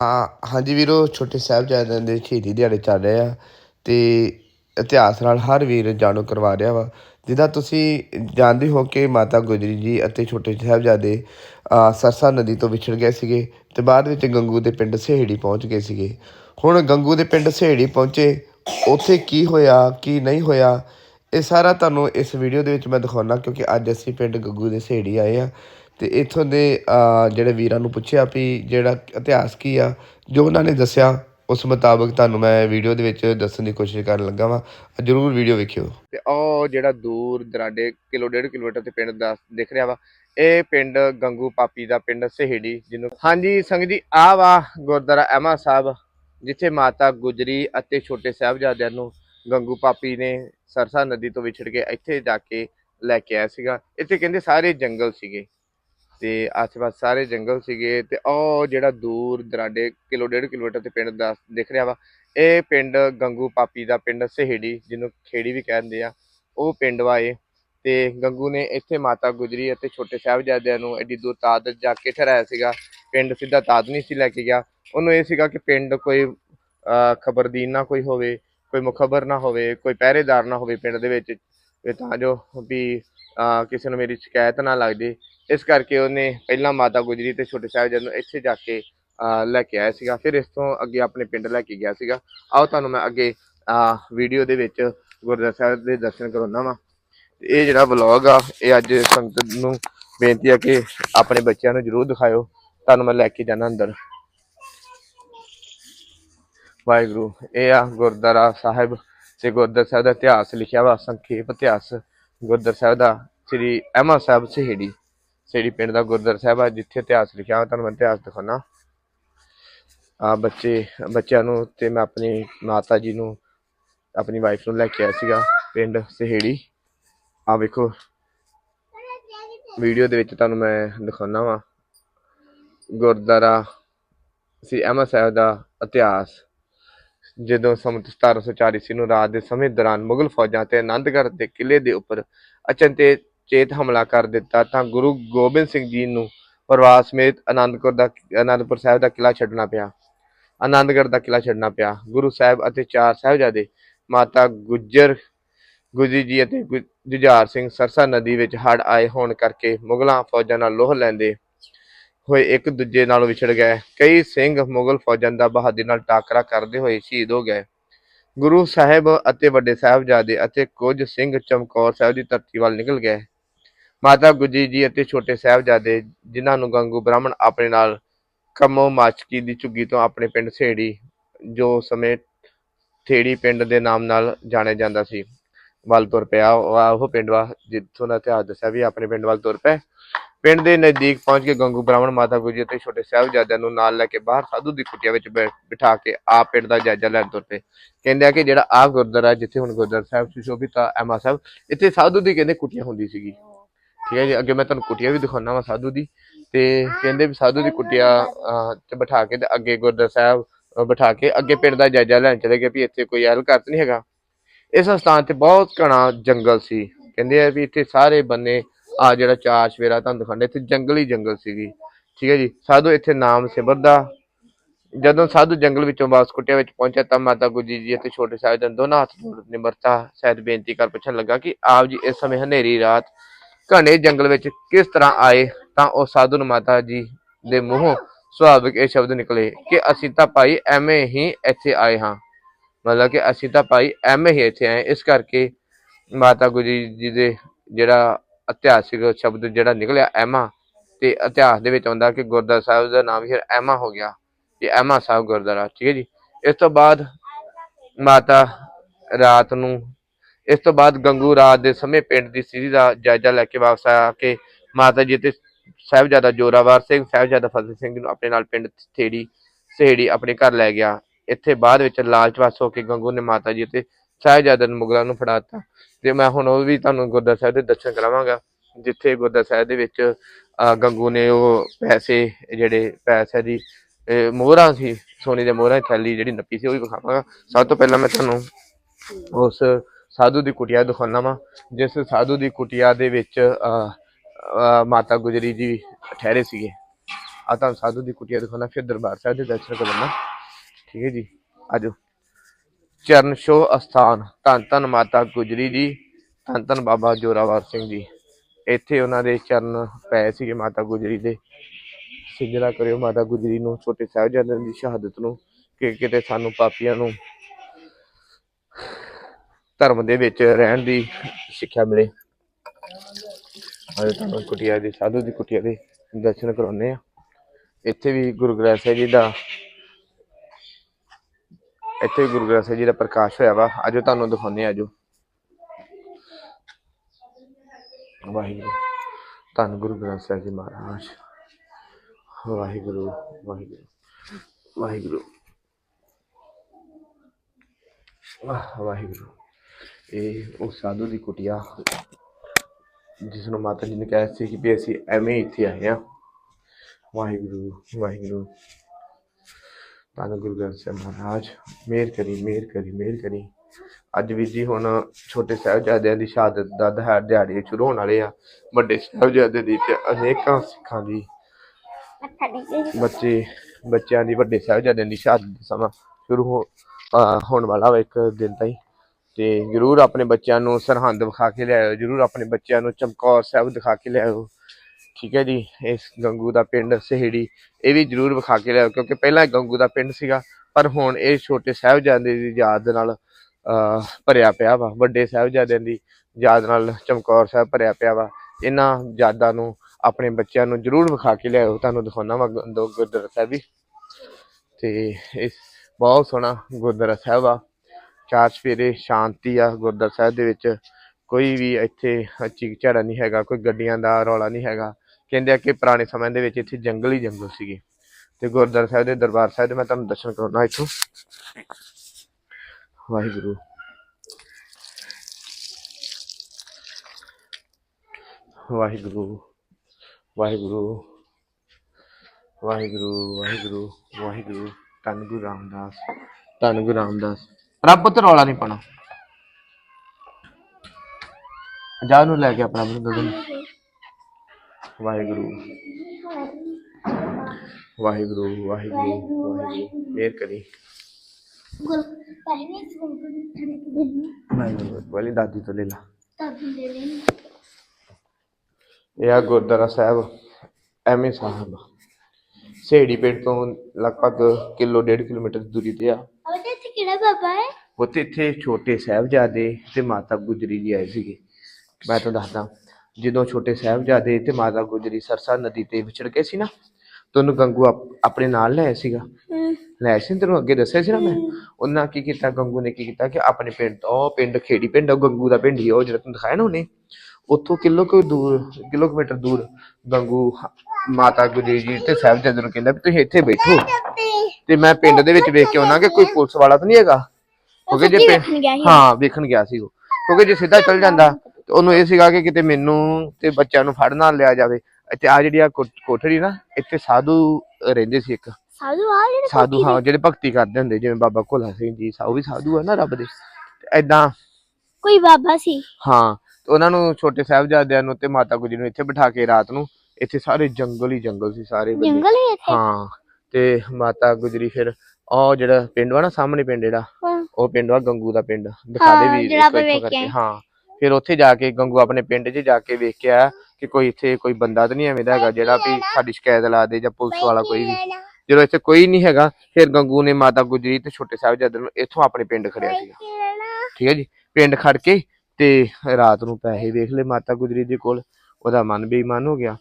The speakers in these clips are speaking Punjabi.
ਹਾਂ, ਹਾਂਜੀ ਵੀਰੋ, ਛੋਟੇ ਸਾਹਿਬਜ਼ਾਦਿਆਂ ਦੇ ਸ਼ਹੀਦੀ ਦਿਹਾੜੇ ਚੱਲ ਰਹੇ ਆ ਅਤੇ ਇਤਿਹਾਸ ਨਾਲ ਹਰ ਵੀਰ ਜਾਣੂ ਕਰਵਾ ਰਿਹਾ ਵਾ। ਜਿੱਦਾਂ ਤੁਸੀਂ ਜਾਣਦੇ ਹੋ ਕਿ ਮਾਤਾ ਗੁਜਰੀ ਜੀ ਅਤੇ ਛੋਟੇ ਸਾਹਿਬਜ਼ਾਦੇ ਸਰਸਾ ਨਦੀ ਤੋਂ ਵਿਛੜ ਗਏ ਸੀਗੇ ਤੇ ਬਾਅਦ ਵਿੱਚ ਗੰਗੂ ਦੇ ਪਿੰਡ ਸਹੇੜੀ ਪਹੁੰਚ ਗਏ ਸੀਗੇ। ਹੁਣ ਗੰਗੂ ਦੇ ਪਿੰਡ ਸਹੇੜੀ ਪਹੁੰਚੇ, ਉੱਥੇ ਕੀ ਹੋਇਆ, ਕੀ ਨਹੀਂ ਹੋਇਆ, ਇਹ ਸਾਰਾ ਤੁਹਾਨੂੰ ਇਸ ਵੀਡੀਓ ਦੇ ਵਿੱਚ ਮੈਂ ਦਿਖਾਉਣਾ ਕਿਉਂਕਿ ਅੱਜ ਅਸੀਂ ਪਿੰਡ ਗੰਗੂ ਦੇ ਸਹੇੜੀ ਆਏ ਆ। ਅਤੇ ਇੱਥੋਂ ਦੇ ਜਿਹੜੇ ਵੀਰਾਂ ਨੂੰ ਪੁੱਛਿਆ ਵੀ ਜਿਹੜਾ ਇਤਿਹਾਸ ਕੀ ਆ, ਜੋ ਉਹਨਾਂ ਨੇ ਦੱਸਿਆ, ਉਸ ਮੁਤਾਬਕ ਤੁਹਾਨੂੰ ਮੈਂ ਵੀਡੀਓ ਦੇ ਵਿੱਚ ਦੱਸਣ ਦੀ ਕੋਸ਼ਿਸ਼ ਕਰਨ ਲੱਗਾ ਵਾਂ। ਜਰੂਰ ਵੀਡੀਓ ਵੇਖਿਓ। ਤੇ ਉਹ ਜਿਹੜਾ ਦੂਰ ਦਰਾਡੇ ਕਿਲੋ, ਡੇਢ ਕਿਲੋਮੀਟਰ ਤੇ ਪਿੰਡ ਦਾ ਦਿਖ ਰਿਹਾ ਵਾ, ਇਹ ਪਿੰਡ ਗੰਗੂ ਪਾਪੀ ਦਾ ਪਿੰਡ ਸਹੇੜੀ, ਜਿਹਨੂੰ ਹਾਂਜੀ ਸੰਗਤ ਜੀ, ਆ ਵਾ ਗੁਰਦੁਆਰਾ ਐਮਾ ਸਾਹਿਬ, ਜਿੱਥੇ ਮਾਤਾ ਗੁਜਰੀ ਅਤੇ ਛੋਟੇ ਸਾਹਿਬਜ਼ਾਦਿਆਂ ਨੂੰ ਗੰਗੂ ਪਾਪੀ ਨੇ ਸਰਸਾ ਨਦੀ ਤੋਂ ਵਿਛੜ ਕੇ ਇੱਥੇ ਜਾ ਕੇ ਲੈ ਕੇ ਆਇਆ ਸੀਗਾ। ਇੱਥੇ ਕਹਿੰਦੇ ਸਾਰੇ ਜੰਗਲ ਸੀਗੇ। ਤੇ ਆਸ-ਪਾਸ ਸਾਰੇ ਜੰਗਲ ਸੀਗੇ ਤੇ ਉਹ ਜਿਹੜਾ ਦੂਰ ਦਰਾਡੇ ਕਿਲੋ, ਡੇਢ ਕਿਲੋਮੀਟਰ ਤੇ ਪਿੰਡ ਦਾ ਦਿਖ ਰਿਹਾ ਵਾ, ਇਹ ਪਿੰਡ ਗੰਗੂ ਪਾਪੀ ਦਾ ਪਿੰਡ ਸਹੇੜੀ, ਜਿਹਨੂੰ ਖੇੜੀ ਵੀ ਕਹਿੰਦੇ ਆ, ਉਹ ਪਿੰਡ ਵਾ ਇਹ। ਤੇ ਗੰਗੂ ਨੇ ਇੱਥੇ ਮਾਤਾ ਗੁਜਰੀ ਅਤੇ ਛੋਟੇ ਸਾਹਿਬਜ਼ਾਦਿਆਂ ਨੂੰ ਐਡੀ ਦੂਰ ਤਾਦ ਜਾ ਕੇ ਠਹਿਰਾਇਆ ਸੀਗਾ। ਪਿੰਡ ਸਿੱਧਾ ਤਾਦ ਨਹੀਂ ਸੀ ਲੈ ਕੇ ਗਿਆ। ਉਹਨੂੰ ਇਹ ਸੀਗਾ ਕਿ ਪਿੰਡ ਕੋਈ ਖਬਰਦੀਨ ਨਾ ਕੋਈ ਹੋਵੇ, ਕੋਈ ਮੁਖਬਰ ਨਾ ਹੋਵੇ, ਕੋਈ ਪਹਿਰੇਦਾਰ ਨਾ ਹੋਵੇ ਪਿੰਡ ਦੇ ਵਿੱਚ। ਤਾਂ ਜੋ ਵੀ ਕਿਸੇ ਨੂੰ ਮੇਰੀ ਸ਼ਿਕਾਇਤ ਨਾ ਲੱਗ ਜੇ ਇਸ ਕਰਕੇ ਉਹਨੇ ਪਹਿਲਾਂ ਮਾਤਾ ਗੁਜਰੀ ਤੇ ਛੋਟੇ ਸਾਹਿਬਜ਼ਾਦੇ ਨੂੰ ਇੱਥੇ ਜਾ ਕੇ ਅਹ, ਲੈ ਕੇ ਆਇਆ ਸੀਗਾ। ਫਿਰ ਇਸ ਤੋਂ ਅੱਗੇ ਆਪਣੇ ਪਿੰਡ ਲੈ ਕੇ ਗਿਆ ਸੀਗਾ। ਆਓ ਤੁਹਾਨੂੰ ਮੈਂ ਅੱਗੇ ਵੀਡੀਓ ਦੇ ਵਿੱਚ ਗੁਰਦੁਆਰਾ ਸਾਹਿਬ ਦੇ ਦਰਸ਼ਨ ਕਰਾਉਣਾ ਵਾ। ਇਹ ਜਿਹੜਾ ਵਲੌਗ ਆ ਇਹ ਅੱਜ ਸੰਗਤ ਨੂੰ ਬੇਨਤੀ ਆ ਕਿ ਆਪਣੇ ਬੱਚਿਆਂ ਨੂੰ ਜਰੂਰ ਦਿਖਾਇਓ। ਤੁਹਾਨੂੰ ਮੈਂ ਲੈ ਕੇ ਜਾਣਾ ਅੰਦਰ। ਵਾਹਿਗੁਰੂ। ਇਹ ਆ ਗੁਰਦੁਆਰਾ ਸਾਹਿਬ। ਤੇ ਗੁਰਦੁਆਰਾ ਸਾਹਿਬ ਦਾ ਇਤਿਹਾਸ ਲਿਖਿਆ ਵਾ ਸੰਖੇਪ ਇਤਿਹਾਸ। ਗੁਰਦੁਆਰਾ ਸਾਹਿਬ ਦਾ ਸ੍ਰੀ ਅਹਿਮਦ ਸਾਹਿਬ ਸਹੇੜੀ। ਸਹੇੜੀ ਪਿੰਡ ਦਾ ਗੁਰਦੁਆਰਾ ਸਾਹਿਬ ਆ, ਜਿੱਥੇ ਇਤਿਹਾਸ ਲਿਖਿਆ ਵਾ ਤੁਹਾਨੂੰ ਮੈਂ ਇਤਿਹਾਸ ਦਿਖਾਉਣਾ। ਆ ਬੱਚੇ, ਬੱਚਿਆਂ ਨੂੰ ਤੇ ਮੈਂ ਆਪਣੀ ਮਾਤਾ ਜੀ ਨੂੰ, ਆਪਣੀ ਵਾਈਫ ਨੂੰ ਲੈ ਕੇ ਆਇਆ ਸੀਗਾ, ਪਿੰਡ ਸਹੇੜੀ। ਆ ਵੇਖੋ ਵੀਡੀਓ ਦੇ ਵਿੱਚ ਤੁਹਾਨੂੰ ਮੈਂ ਦਿਖਾਉਣਾ ਵਾ। ਗੁਰਦੁਆਰਾ ਸੀ ਅਹਿਮਦ ਸਾਹਿਬ ਦਾ ਇਤਿਹਾਸ। ਜਦੋਂ ਸੰਮਤ 1740 ਈਸਵੀ ਨੂੰ ਰਾਤ ਦੇ ਸਮੇਂ ਦੌਰਾਨ ਮੁਗਲ ਫੌਜਾਂ ਤੇ ਆਨੰਦਗੜ੍ਹ ਦੇ ਕਿਲੇ ਦੇ ਉੱਪਰ ਅਚਨਤੇ ਚੇਤ ਹਮਲਾ ਕਰ ਦਿੱਤਾ, ਤਾਂ ਗੁਰੂ ਗੋਬਿੰਦ ਸਿੰਘ ਜੀ ਨੂੰ ਪਰਿਵਾਰ ਸਮੇਤ ਆਨੰਦਪੁਰ ਦਾ ਆਨੰਦਪੁਰ ਸਾਹਿਬ ਦਾ ਕਿਲਾ ਛੱਡਣਾ ਪਿਆ। ਆਨੰਦਗੜ੍ਹ ਦਾ ਕਿਲਾ ਛੱਡਣਾ ਪਿਆ। ਗੁਰੂ ਸਾਹਿਬ ਅਤੇ ਚਾਰ ਸਾਹਿਬਜ਼ਾਦੇ ਮਾਤਾ ਗੁੱਜਰ ਗੁਜੀ ਜੀ ਅਤੇ ਗੁ- ਜੁਝਾਰ ਸਿੰਘ ਸਰਸਾ ਨਦੀ ਵਿੱਚ ਹੜ੍ਹ ਆਏ ਹੋਣ ਕਰਕੇ ਮੁਗਲਾਂ ਫੌਜਾਂ ਨਾਲ ਲੋਹ ਲੈਂਦੇ ਹੋਏ ਇੱਕ ਦੂਜੇ ਨਾਲ ਵਿਛੜ ਗਏ। ਕਈ ਸਿੰਘ ਮੁਗਲ ਫੌਜਾਂ ਦਾ ਬਹਾਦਰ ਨਾਲ ਟਾਕਰਾ ਕਰਦੇ ਹੋਏ ਸ਼ਹੀਦ ਹੋ ਗਏ। ਗੁਰੂ ਸਾਹਿਬ ਅਤੇ ਵੱਡੇ ਸਾਹਿਬਜ਼ਾਦੇ ਅਤੇ ਕੁਝ ਸਿੰਘ ਚਮਕੌਰ ਸਾਹਿਬ ਦੀ ਧਰਤੀ ਵੱਲ ਨਿਕਲ ਗਏ। ਮਾਤਾ ਗੁਜਰੀ ਜੀ ਅਤੇ ਛੋਟੇ ਸਾਹਿਬਜ਼ਾਦੇ, ਜਿਨ੍ਹਾਂ ਨੂੰ ਗੰਗੂ ਬ੍ਰਾਹਮਣ ਆਪਣੇ ਨਾਲ ਕੰਮੋ ਮਾਚਕੀ ਦੀ ਝੁੱਗੀ ਤੋਂ ਆਪਣੇ ਪਿੰਡ ਸੇੜੀ, ਜੋ ਸਮੇਂ ਥੇੜੀ ਪਿੰਡ ਦੇ ਨਾਮ ਨਾਲ ਜਾਣਿਆ ਜਾਂਦਾ ਸੀ। ਵੱਲ ਤੁਰ ਪਿਆ ਉਹ ਪਿੰਡ ਵਾ, ਜਿੱਥੋਂ ਦਾ ਇਤਿਹਾਸ ਦੱਸਿਆ ਵੀ ਆਪਣੇ ਪਿੰਡ ਵੱਲ ਤੁਰ ਪਿਆ। ਪਿੰਡ ਦੇ ਨਜ਼ਦੀਕ ਪਹੁੰਚ ਕੇ ਗੰਗੂ ਬ੍ਰਾਹਮਣ, ਮਾਤਾ ਗੁਜਰੀ ਅਤੇ ਛੋਟੇ ਸਾਹਿਬਜ਼ਾਦਿਆਂ ਨੂੰ ਨਾਲ ਲੈ ਕੇ ਬਾਹਰ ਸਾਧੂ ਦੀ ਕੁਟੀਆ ਵਿੱਚ ਬੈ- ਬਿਠਾ ਕੇ ਆਪ ਪਿੰਡ ਦਾ ਜਾਇਜ਼ਾ ਲੈਣ ਤੁਰ ਪਏ। ਕਹਿੰਦੇ ਆ ਕਿ ਜਿਹੜਾ ਆ ਗੁਰਦੁਆਰਾ ਜਿੱਥੇ ਹੁਣ ਗੁਰਦੁਆਰਾ ਸਾਹਿਬ, ਸੁਸ਼ੋਭਿਤ ਆ, ਐਮਾ ਸਾਹਿਬ, ਇੱਥੇ ਸਾਧੂ ਦੀ ਕਹਿੰਦੇ ਕੁਟੀਆ ਹੁੰਦੀ ਸੀਗੀ। ਠੀਕ ਹੈ ਜੀ ਅੱਗੇ ਮੈਂ ਤੁਹਾਨੂੰ ਕੁਟੀਆ ਵੀ ਦਿਖਾਉਣਾ ਵਾ ਸਾਧੂ ਦੀ ਤੇ ਕਹਿੰਦੇ ਵੀ ਸਾਧੂ ਦੀ ਕੁਟੀਆ ਅਹ, ਬਿਠਾ ਕੇ ਤੇ ਅੱਗੇ ਗੁਰਦੁਆਰਾ ਸਾਹਿਬ ਬਿਠਾ ਕੇ ਅੱਗੇ ਪਿੰਡ ਦਾ ਜਾਇਜ਼ਾ ਲੈਣ ਚਲੇ ਗਏ ਵੀ ਇੱਥੇ ਕੋਈ ਅਹਿਲਕਰਤ ਨਹੀਂ ਹੈਗਾ। ਇਸ ਸਥਾਨ ਤੇ ਬਹੁਤ ਘਣਾ ਜੰਗਲ ਸੀ। ਕਹਿੰਦੇ ਆ ਵੀ ਇੱਥੇ ਸਾਰੇ ਬੰਨੇ ਆ ਜਿਹੜਾ ਚਾਰ ਸਵੇਰਾ ਤੁਹਾਨੂੰ ਦਿਖਾਉਂਦੇ ਇੱਥੇ ਜੰਗਲੀ ਜੰਗਲ ਸੀਗੀ। ਠੀਕ ਹੈ ਜੀ ਸਾਧੂ ਇੱਥੇ ਨਾਮ ਸਿਮਰਦਾ। ਜਦੋਂ ਸਾਧੂ ਜੰਗਲ ਵਿੱਚੋਂ ਵਾਪਸ ਕੁਟਿਆ ਵਿੱਚ ਪਹੁੰਚਿਆ ਤਾਂ ਮਾਤਾ ਗੁਜਰੀ ਜੀ ਅਤੇ ਛੋਟੇ ਸਾਹਿਬ ਦੇ ਦੋਨਾਂ ਹੱਥ ਨਿਮਰਤਾ ਸਹਿਤ ਬੇਨਤੀ ਕਰ ਪੁੱਛਣ ਲੱਗਾ ਕਿ ਆਪ ਜੀ ਇਸ ਸਮੇਂ ਹਨੇਰੀ ਰਾਤ ਘਣੇ ਜੰਗਲ ਵਿੱਚ ਕਿਸ ਤਰ੍ਹਾਂ ਆਏ ਤਾਂ ਉਹ ਸਾਧੂ ਮਾਤਾ ਜੀ ਦੇ ਮੂੰਹੋਂ ਸੁਭਾਵਿਕ ਇਹ ਸ਼ਬਦ ਨਿਕਲੇ ਕਿ ਅਸੀਂ ਤਾਂ ਭਾਈ ਐਵੇਂ ਹੀ ਇੱਥੇ ਆਏ ਹਾਂ। ਮਤਲਬ ਕਿ ਅਸੀਂ ਤਾਂ ਭਾਈ ਐਵੇਂ ਹੀ ਇੱਥੇ ਆਏ। ਇਸ ਕਰਕੇ ਮਾਤਾ ਗੁਜਰੀ ਜੀ ਦੇ ਜਿਹੜਾ ਇਤਿਹਾਸਿਕ ਸ਼ਬਦ ਜਿਹੜਾ ਨਿਕਲਿਆ ਐਮਾ ਤੇ ਇਤਿਹਾਸ ਦੇ ਵਿੱਚ ਆਉਂਦਾ ਕਿ ਗੁਰਦੁਆਰਾ ਸਾਹਿਬ ਦਾ ਨਾਮ ਫਿਰ ਐਮਾ ਹੋ ਗਿਆ ਤੇ ਐਮਾ ਸਾਹਿਬ ਗੁਰਦੁਆਰਾ, ਠੀਕ ਹੈ ਜੀ। ਇਸ ਤੋਂ ਬਾਅਦ ਮਾਤਾ ਰਾਤ ਨੂੰ ਇਸ ਤੋਂ ਬਾਅਦ ਗੰਗੂ ਰਾਤ ਦੇ ਸਮੇਂ ਪਿੰਡ ਦੀ ਸਥਿਤੀ ਦਾ ਜਾਇਜ਼ਾ ਲੈ ਕੇ ਵਾਪਸ ਆ ਕੇ ਮਾਤਾ ਜੀ ਤੇ ਸਾਹਿਬਜ਼ਾਦਾ ਜੋਰਾਵਰ ਸਿੰਘ ਸਾਹਿਬਜ਼ਾਦਾ ਫਤਿਹ ਸਿੰਘ ਨੂੰ ਆਪਣੇ ਨਾਲ ਪਿੰਡ ਥੇੜੀ ਸਹੇੜੀ ਆਪਣੇ ਘਰ ਲੈ ਗਿਆ। ਇੱਥੇ ਬਾਅਦ ਵਿੱਚ ਲਾਲਚ ਵਸ ਹੋ ਕੇ ਗੰਗੂ ਨੇ ਮਾਤਾ ਜੀ ਤੇ ਸਾਹਿਬਜ਼ਾਦਾ ਨੂੰ ਮੁਗਲਾਂ ਨੂੰ ਫੜਾਤਾ ਤੇ ਮੈਂ ਹੁਣ ਉਹ ਵੀ ਤੁਹਾਨੂੰ ਗੁਰਦੁਆਰਾ ਸਾਹਿਬ ਦੇ ਦਰਸ਼ਨ ਕਰਾਵਾਂਗਾ ਜਿੱਥੇ ਗੁਰਦੁਆਰਾ ਸਾਹਿਬ ਦੇ ਵਿੱਚ ਅਹ, ਗੰਗੂ ਨੇ ਉਹ ਪੈਸੇ ਜਿਹੜੇ ਪੈਸੇ ਦੀ ਮੋਹਰਾਂ ਸੀ ਸੋਨੇ ਦੇ ਮੋਹਰਾਂ ਦੀ ਥੈਲੀ ਜਿਹੜੀ ਨੱਪੀ ਸੀ ਉਹ ਵੀ ਵਿਖਾਵਾਂਗਾ। ਸਭ ਤੋਂ ਪਹਿਲਾਂ ਮੈਂ ਤੁਹਾਨੂੰ ਉਸ ਸਾਧੂ ਦੀ ਕੁਟਿਆ ਦਿਖਾਉਣਾ ਵਾ, ਜਿਸ ਸਾਧੂ ਦੀ ਕੁਟਿਆ ਦੇ ਵਿੱਚ ਮਾਤਾ ਗੁਜਰੀ ਜੀ ਠਹਿਰੇ ਸੀਗੇ। ਆ ਤੁਹਾਨੂੰ ਸਾਧੂ ਦੀ ਕੁਟੀਆ ਦਿਖਾਉਣਾ ਫਿਰ ਦਰਬਾਰ ਸਾਹਿਬ ਦੇ ਦਰਸ਼ਨ ਕਰਨਾ ਠੀਕ ਹੈ ਜੀ, ਆਜੋ। ਚਰਨ ਛੋਹ ਅਸਥਾਨ, ਧੰਨ ਧੰਨ ਮਾਤਾ ਗੁਜਰੀ ਜੀ, ਧੰਨ ਧੰਨ ਬਾਬਾ ਜੋਰਾਵਰ ਸਿੰਘ ਜੀ। ਇੱਥੇ ਉਹਨਾਂ ਦੇ ਚਰਨ ਪਏ ਸੀਗੇ ਮਾਤਾ ਗੁਜਰੀ ਦੇ। ਸਿਜਦਾ ਕਰਿਓ ਮਾਤਾ ਗੁਜਰੀ ਨੂੰ, ਛੋਟੇ ਸਾਹਿਬਜ਼ਾਦਿਆਂ ਦੀ ਸ਼ਹਾਦਤ ਨੂੰ, ਕਿ ਕਿਤੇ ਸਾਨੂੰ ਪਾਪੀਆਂ ਨੂੰ ਧਰਮ ਦੇ ਵਿੱਚ ਰਹਿਣ ਦੀ ਸਿੱਖਿਆ ਮਿਲੇ। ਅੱਜ ਤੁਹਾਨੂੰ ਕੁਟਿਆ ਦੇ, ਸਾਧੂ ਦੀ ਕੁਟੀਆ ਦੇ ਦਰਸ਼ਨ ਕਰਾਉਨੇ ਆ ਇੱਥੇ ਵੀ ਗੁਰੂ ਗ੍ਰੰਥ ਸਾਹਿਬ ਜੀ ਦਾ, ਇੱਥੇ ਵੀ ਗੁਰੂ ਗ੍ਰੰਥ ਸਾਹਿਬ ਜੀ ਦਾ ਪ੍ਰਕਾਸ਼ ਹੋਇਆ ਵਾ। ਆਜੋ ਤੁਹਾਨੂੰ ਦਿਖਾਉਨੇ ਆ ਆਜੋ ਵਾਹਿਗੁਰੂ। ਧੰਨ ਗੁਰੂ ਗ੍ਰੰਥ ਸਾਹਿਬ ਜੀ ਮਹਾਰਾਜ। ਵਾਹਿਗੁਰੂ ਵਾਹਿਗੁਰੂ ਵਾਹਿਗੁਰੂ। ਵਾਹਿਗੁਰੂ। ਇਹ ਉਹ ਸਾਧੂ ਦੀ ਕੁਟਿਆ ਜਿਸ ਨੂੰ ਮਾਤਾ ਜੀ ਨੇ ਕਿਹਾ ਸੀ ਕਿ ਵੀ ਅਸੀਂ ਐਵੇਂ ਇੱਥੇ ਆਏ ਆ ਵਾਹਿਗੁਰੂ ਵਾਹਿਗੁਰੂ। ਧੰਨ ਗੁਰੂ ਗ੍ਰੰਥ ਸਾਹਿਬ ਮਹਾਰਾਜ, ਮਿਹਰ ਕਰੀ ਮਿਹਰ ਕਰੀ ਮਿਹਰ ਕਰੀ। ਅੱਜ ਵੀ ਜੀ ਹੁਣ ਛੋਟੇ ਸਾਹਿਬਜ਼ਾਦਿਆਂ ਦੀ ਸ਼ਹਾਦਤ ਦਾ ਦਿਹਾੜ ਦਿਹਾੜੇ ਸ਼ੁਰੂ ਹੋਣ ਵਾਲੇ ਆ। ਵੱਡੇ ਸਾਹਿਬਜ਼ਾਦੇ ਦੀ ਤੇ ਅਨੇਕਾਂ ਸਿੱਖਾਂ ਦੀ ਬੱਚੇ, ਬੱਚਿਆਂ ਦੀ, ਵੱਡੇ ਸਾਹਿਬਜ਼ਾਦਿਆਂ ਦੀ ਸ਼ਹਾਦਤ ਦਾ ਸਮਾਂ ਸ਼ੁਰੂ ਹੋਣ ਵਾਲਾ ਵਾ ਇੱਕ ਦਿਨ ਤਾਈਂ। ਤੇ ਜਰੂਰ ਆਪਣੇ ਬੱਚਿਆਂ ਨੂੰ ਸਰਹੰਦ ਵਿਖਾ ਕੇ ਲਿਆਇਓ, ਜਰੂਰ ਆਪਣੇ ਬੱਚਿਆਂ ਨੂੰ ਚਮਕੌਰ ਸਾਹਿਬ ਦਿਖਾ ਕੇ ਲਿਆਇਓ। ਠੀਕ ਹੈ ਜੀ, ਇਸ ਗੰਗੂ ਦਾ ਪਿੰਡ ਸਹੇੜੀ, ਇਹ ਵੀ ਜਰੂਰ ਵਿਖਾ ਕੇ ਲਿਆਇਓ, ਕਿਉਂਕਿ ਪਹਿਲਾਂ ਗੰਗੂ ਦਾ ਪਿੰਡ ਸੀਗਾ, ਪਰ ਹੁਣ ਇਹ ਛੋਟੇ ਸਾਹਿਬਜ਼ਾਦੇ ਦੀ ਯਾਦ ਨਾਲ ਭਰਿਆ ਪਿਆ ਵਾ, ਵੱਡੇ ਸਾਹਿਬਜ਼ਾਦਿਆਂ ਦੀ ਯਾਦ ਨਾਲ ਚਮਕੌਰ ਸਾਹਿਬ ਭਰਿਆ ਪਿਆ ਵਾ। ਇਹਨਾਂ ਯਾਦਾਂ ਨੂੰ ਆਪਣੇ ਬੱਚਿਆਂ ਨੂੰ ਜਰੂਰ ਵਿਖਾ ਕੇ ਲਿਆਇਓ, ਤੁਹਾਨੂੰ ਦਿਖਾਉਣਾ ਵਾ ਦੋ ਗੁਰਦੁਆਰਾ ਸਾਹਿਬ ਵੀ। ਤੇ ਇਸ, ਬਹੁਤ ਸੋਹਣਾ ਗੁਰਦੁਆਰਾ ਸਾਹਿਬ ਆ। ਚਾਰ ਸਵੇਰੇ ਸ਼ਾਂਤੀ ਆ ਗੁਰਦੁਆਰਾ ਸਾਹਿਬ ਦੇ ਵਿੱਚ। ਕੋਈ ਵੀ ਇੱਥੇ ਚੀਕ ਝਾੜਾ ਨਹੀਂ ਹੈਗਾ, ਕੋਈ ਗੱਡੀਆਂ ਦਾ ਰੌਲਾ ਨਹੀਂ ਹੈਗਾ। ਕਹਿੰਦੇ ਆ ਕਿ ਪੁਰਾਣੇ ਸਮੇਂ ਦੇ ਵਿੱਚ ਇੱਥੇ ਜੰਗਲ ਹੀ ਜੰਗਲ ਸੀਗੇ। ਤੇ ਗੁਰਦੁਆਰਾ ਸਾਹਿਬ ਦੇ ਦਰਬਾਰ ਸਾਹਿਬ ਦੇ ਮੈਂ ਤੁਹਾਨੂੰ ਦਰਸ਼ਨ ਕਰਾਉਣਾ ਇੱਥੋਂ। ਵਾਹਿਗੁਰੂ। ਵਾਹਿਗੁਰੂ ਵਾਹਿਗੁਰੂ ਵਾਹਿਗੁਰੂ ਵਾਹਿਗੁਰੂ ਵਾਹਿਗੁਰੂ। ਧੰਨ ਗੁਰੂ ਰਾਮਦਾਸ, ਧੰਨ ਗੁਰੂ ਰਾਮਦਾਸ। ਰੱਬ ਪੁੱਤ ਰੌਲਾ ਨਹੀਂ ਪਾਣਾ ਜਾ ਨੂੰ ਲੈ ਕੇ ਆਪਣਾ ਆਪਣਾ ਗਗਨ ਵਾਹਿਗੁਰੂ। ਵਾਹਿਗੁਰੂ ਵਾਹਿਗੁਰੂ ਵਾਹਿਗੁਰੂ। ਮੇਰ ਕਰੀ। ਗੁਰ ਪਹਿਲੇ ਸੁਣ ਠੰਡ ਦੇ ਵਾਹਿਗੁਰੂ ਵਾਲੀ ਦਾਦੀ ਤੋਂ ਲੈ ਲਾ। ਤਬ ਦੇ ਲੈਣ ਇਹ ਆ ਗੁਰਦੁਆਰਾ ਸਾਹਿਬ ਐਵੇਂ ਸਾਹਿਬ। ਸੇੜੀ ਪਿੰਡ ਤੋਂ ਲਗਭਗ ਕਿਲੋ, ਡੇਢ ਕਿਲੋਮੀਟਰ ਦੀ ਦੂਰੀ ਤੇ ਆ ਅਬੇ ਤੇ ਇੱਥੇ ਕਿਹੜਾ ਬਾਬਾ ਹੈ ਉੱਥੇ ਇੱਥੇ ਛੋਟੇ ਸਾਹਿਬਜ਼ਾਦੇ ਤੇ ਮਾਤਾ ਗੁਜਰੀ ਜੀ ਆਏ ਸੀਗੇ। ਮੈਂ ਤੁਹਾਨੂੰ ਦੱਸਦਾ ਜਦੋਂ ਛੋਟੇ ਸਾਹਿਬਜ਼ਾਦੇ ਤੇ ਮਾਤਾ ਗੁਜਰੀ ਸਰਸਾ ਨਦੀ ਤੇ ਵਿਛੜ ਗਏ ਸੀ ਨਾ ਤੇ ਉਹਨੂੰ ਗੰਗੂ ਆਪ- ਆਪਣੇ ਨਾਲ ਲੈ ਆਇਆ ਸੀਗਾ। ਲੈ ਸੀ ਤੈਨੂੰ ਅੱਗੇ ਦੱਸਿਆ ਸੀ ਨਾ ਮੈਂ? ਉਹਨਾਂ ਕੀ ਕੀਤਾ ਗੰਗੂ ਨੇ ਕੀ ਕੀਤਾ ਕਿ ਆਪਣੇ ਪਿੰਡ ਤੋਂ ਉਹ ਪਿੰਡ ਖੇੜੀ ਪਿੰਡ ਉਹ ਗੰਗੂ ਦਾ ਪਿੰਡ ਹੀ ਉਹ ਜਿਹੜਾ ਤੁਹਾਨੂੰ ਦਿਖਾਇਆ ਨਾ ਉਹਨੇ ਉੱਥੋਂ ਕਿਲੋ ਕੁ ਦੂਰ ਕਿਲੋਮੀਟਰ ਦੂਰ ਗੰਗੂ ਮਾਤਾ ਗੁਜਰੀ ਜੀ ਤੇ ਸਾਹਿਬਜ਼ਾਦੇ ਨੂੰ ਕਹਿੰਦਾ ਵੀ ਤੁਸੀਂ ਇੱਥੇ ਬੈਠੋ। ਤੇ ਮੈਂ ਪਿੰਡ ਦੇ ਵਿੱਚ ਵੇਖ ਕੇ ਆਉਣਾ ਕਿ ਕੋਈ ਪੁਲਿਸ ਵਾਲਾ ਤਾਂ ਨਹੀਂ ਹੈਗਾ? ਕਿਉਂਕਿ ਜੇ ਗਿਆ ਸੀ। ਹਾਂ ਵੇਖਣ ਗਿਆ ਸੀ ਉਹ। ਕਿਉਂਕਿ ਜੇ ਸਿੱਧਾ ਚੱਲ ਜਾਂਦਾ ਤੇ ਉਹਨੂੰ ਇਹ ਸੀਗਾ ਕਿ ਕਿਤੇ ਮੈਨੂੰ ਤੇ ਬੱਚਿਆਂ ਨੂੰ ਫੜ ਨਾ ਲਿਆ ਜਾਵੇ। ਇੱਥੇ ਆ ਜਿਹੜੀ ਆ ਕੋ- ਕੋਠੜੀ ਨਾ ਇੱਥੇ ਸਾਧੂ ਰਹਿੰਦੇ ਸੀ ਇੱਕ। ਸਾਧੂ ਆ ਜਿਹੜੇ ਸਾਧੂ ਹਾਂ ਜਿਹੜੇ ਭਗਤੀ ਕਰਦੇ ਹੁੰਦੇ ਜਿਵੇਂ ਬਾਬਾ ਭੋਲਾ ਸਿੰਘ ਜੀ ਸਾ ਉਹ ਵੀ ਸਾਧੂ ਆ ਨਾ ਰੱਬ ਦੇ। ਐਦਾਂ ਕੋਈ ਬਾਬਾ ਸੀ? ਹਾਂ ਤੇ ਉਹਨਾਂ ਨੂੰ ਛੋਟੇ ਸਾਹਿਬਜ਼ਾਦਿਆਂ ਨੂੰ ਤੇ ਮਾਤਾ ਗੁਜਰੀ ਨੂੰ ਇੱਥੇ ਬਿਠਾ ਕੇ ਰਾਤ ਨੂੰ ਇੱਥੇ ਸਾਰੇ ਜੰਗਲ ਹੀ ਜੰਗਲ ਸੀ ਸਾਰੇ ਬੰਦੇ। ਜੰਗਲ ਹੀ ਇੱਥੇ? ਹਾਂ ਤੇ ਮਾਤਾ ਗੁਜਰੀ ਫਿਰ ਉਹ ਜਿਹੜਾ ਪਿੰਡ ਵਾ ਨਾ ਸਾਹਮਣੇ ਪਿੰਡ ਜਿਹੜਾ। ਉਹ ਪਿੰਡ ਵਾ ਗੰਗੂ ਦਾ ਪਿੰਡ। ਦਿਖਾ ਦੇ ਹਾਂ, ਵੀ ਜਿਹੜਾ ਆਪਾਂ। ਹਾਂ ਫਿਰ ਉੱਥੇ ਜਾ ਕੇ ਗੰਗੂ ਆਪਣੇ ਪਿੰਡ 'ਚ ਜਾ ਕੇ ਵੇਖ ਕੇ ਕੋਈ ਇੱਥੇ ਕੋਈ ਬੰਦਾ ਤਾਂ ਨਹੀਂ ਐਵੇਂ ਦਾ ਹੈਗਾ ਜਿਹੜਾ ਵੀ ਸਾਡੀ ਸ਼ਿਕਾਇਤ ਲਾ ਦੇ ਜਾਂ ਪੁਲਿਸ ਵਾਲਾ ਕੋਈ ਵੀ। ਜਦੋਂ ਇੱਥੇ ਕੋਈ ਨਹੀਂ ਹੈਗਾ ਫਿਰ ਗੰਗੂ ਨੇ ਮਾਤਾ ਗੁਜਰੀ ਤੇ ਛੋਟੇ ਸਾਹਿਬਜ਼ਾਦੇ ਨੂੰ ਇੱਥੋਂ ਆਪਣੇ ਪਿੰਡ ਖੜਿਆ ਸੀਗਾ। ਠੀਕ ਹੈ ਜੀ? ਪਿੰਡ ਖੜ ਕੇ ਤੇ ਰਾਤ ਨੂੰ ਪੈਸੇ ਵੇਖ ਲਏ ਮਾਤਾ ਗੁਜਰੀ ਦੇ ਕੋਲ। ਉਹਦਾ ਮਨ ਬੇਈਮਾਨ ਹੋ ਗਿਆ।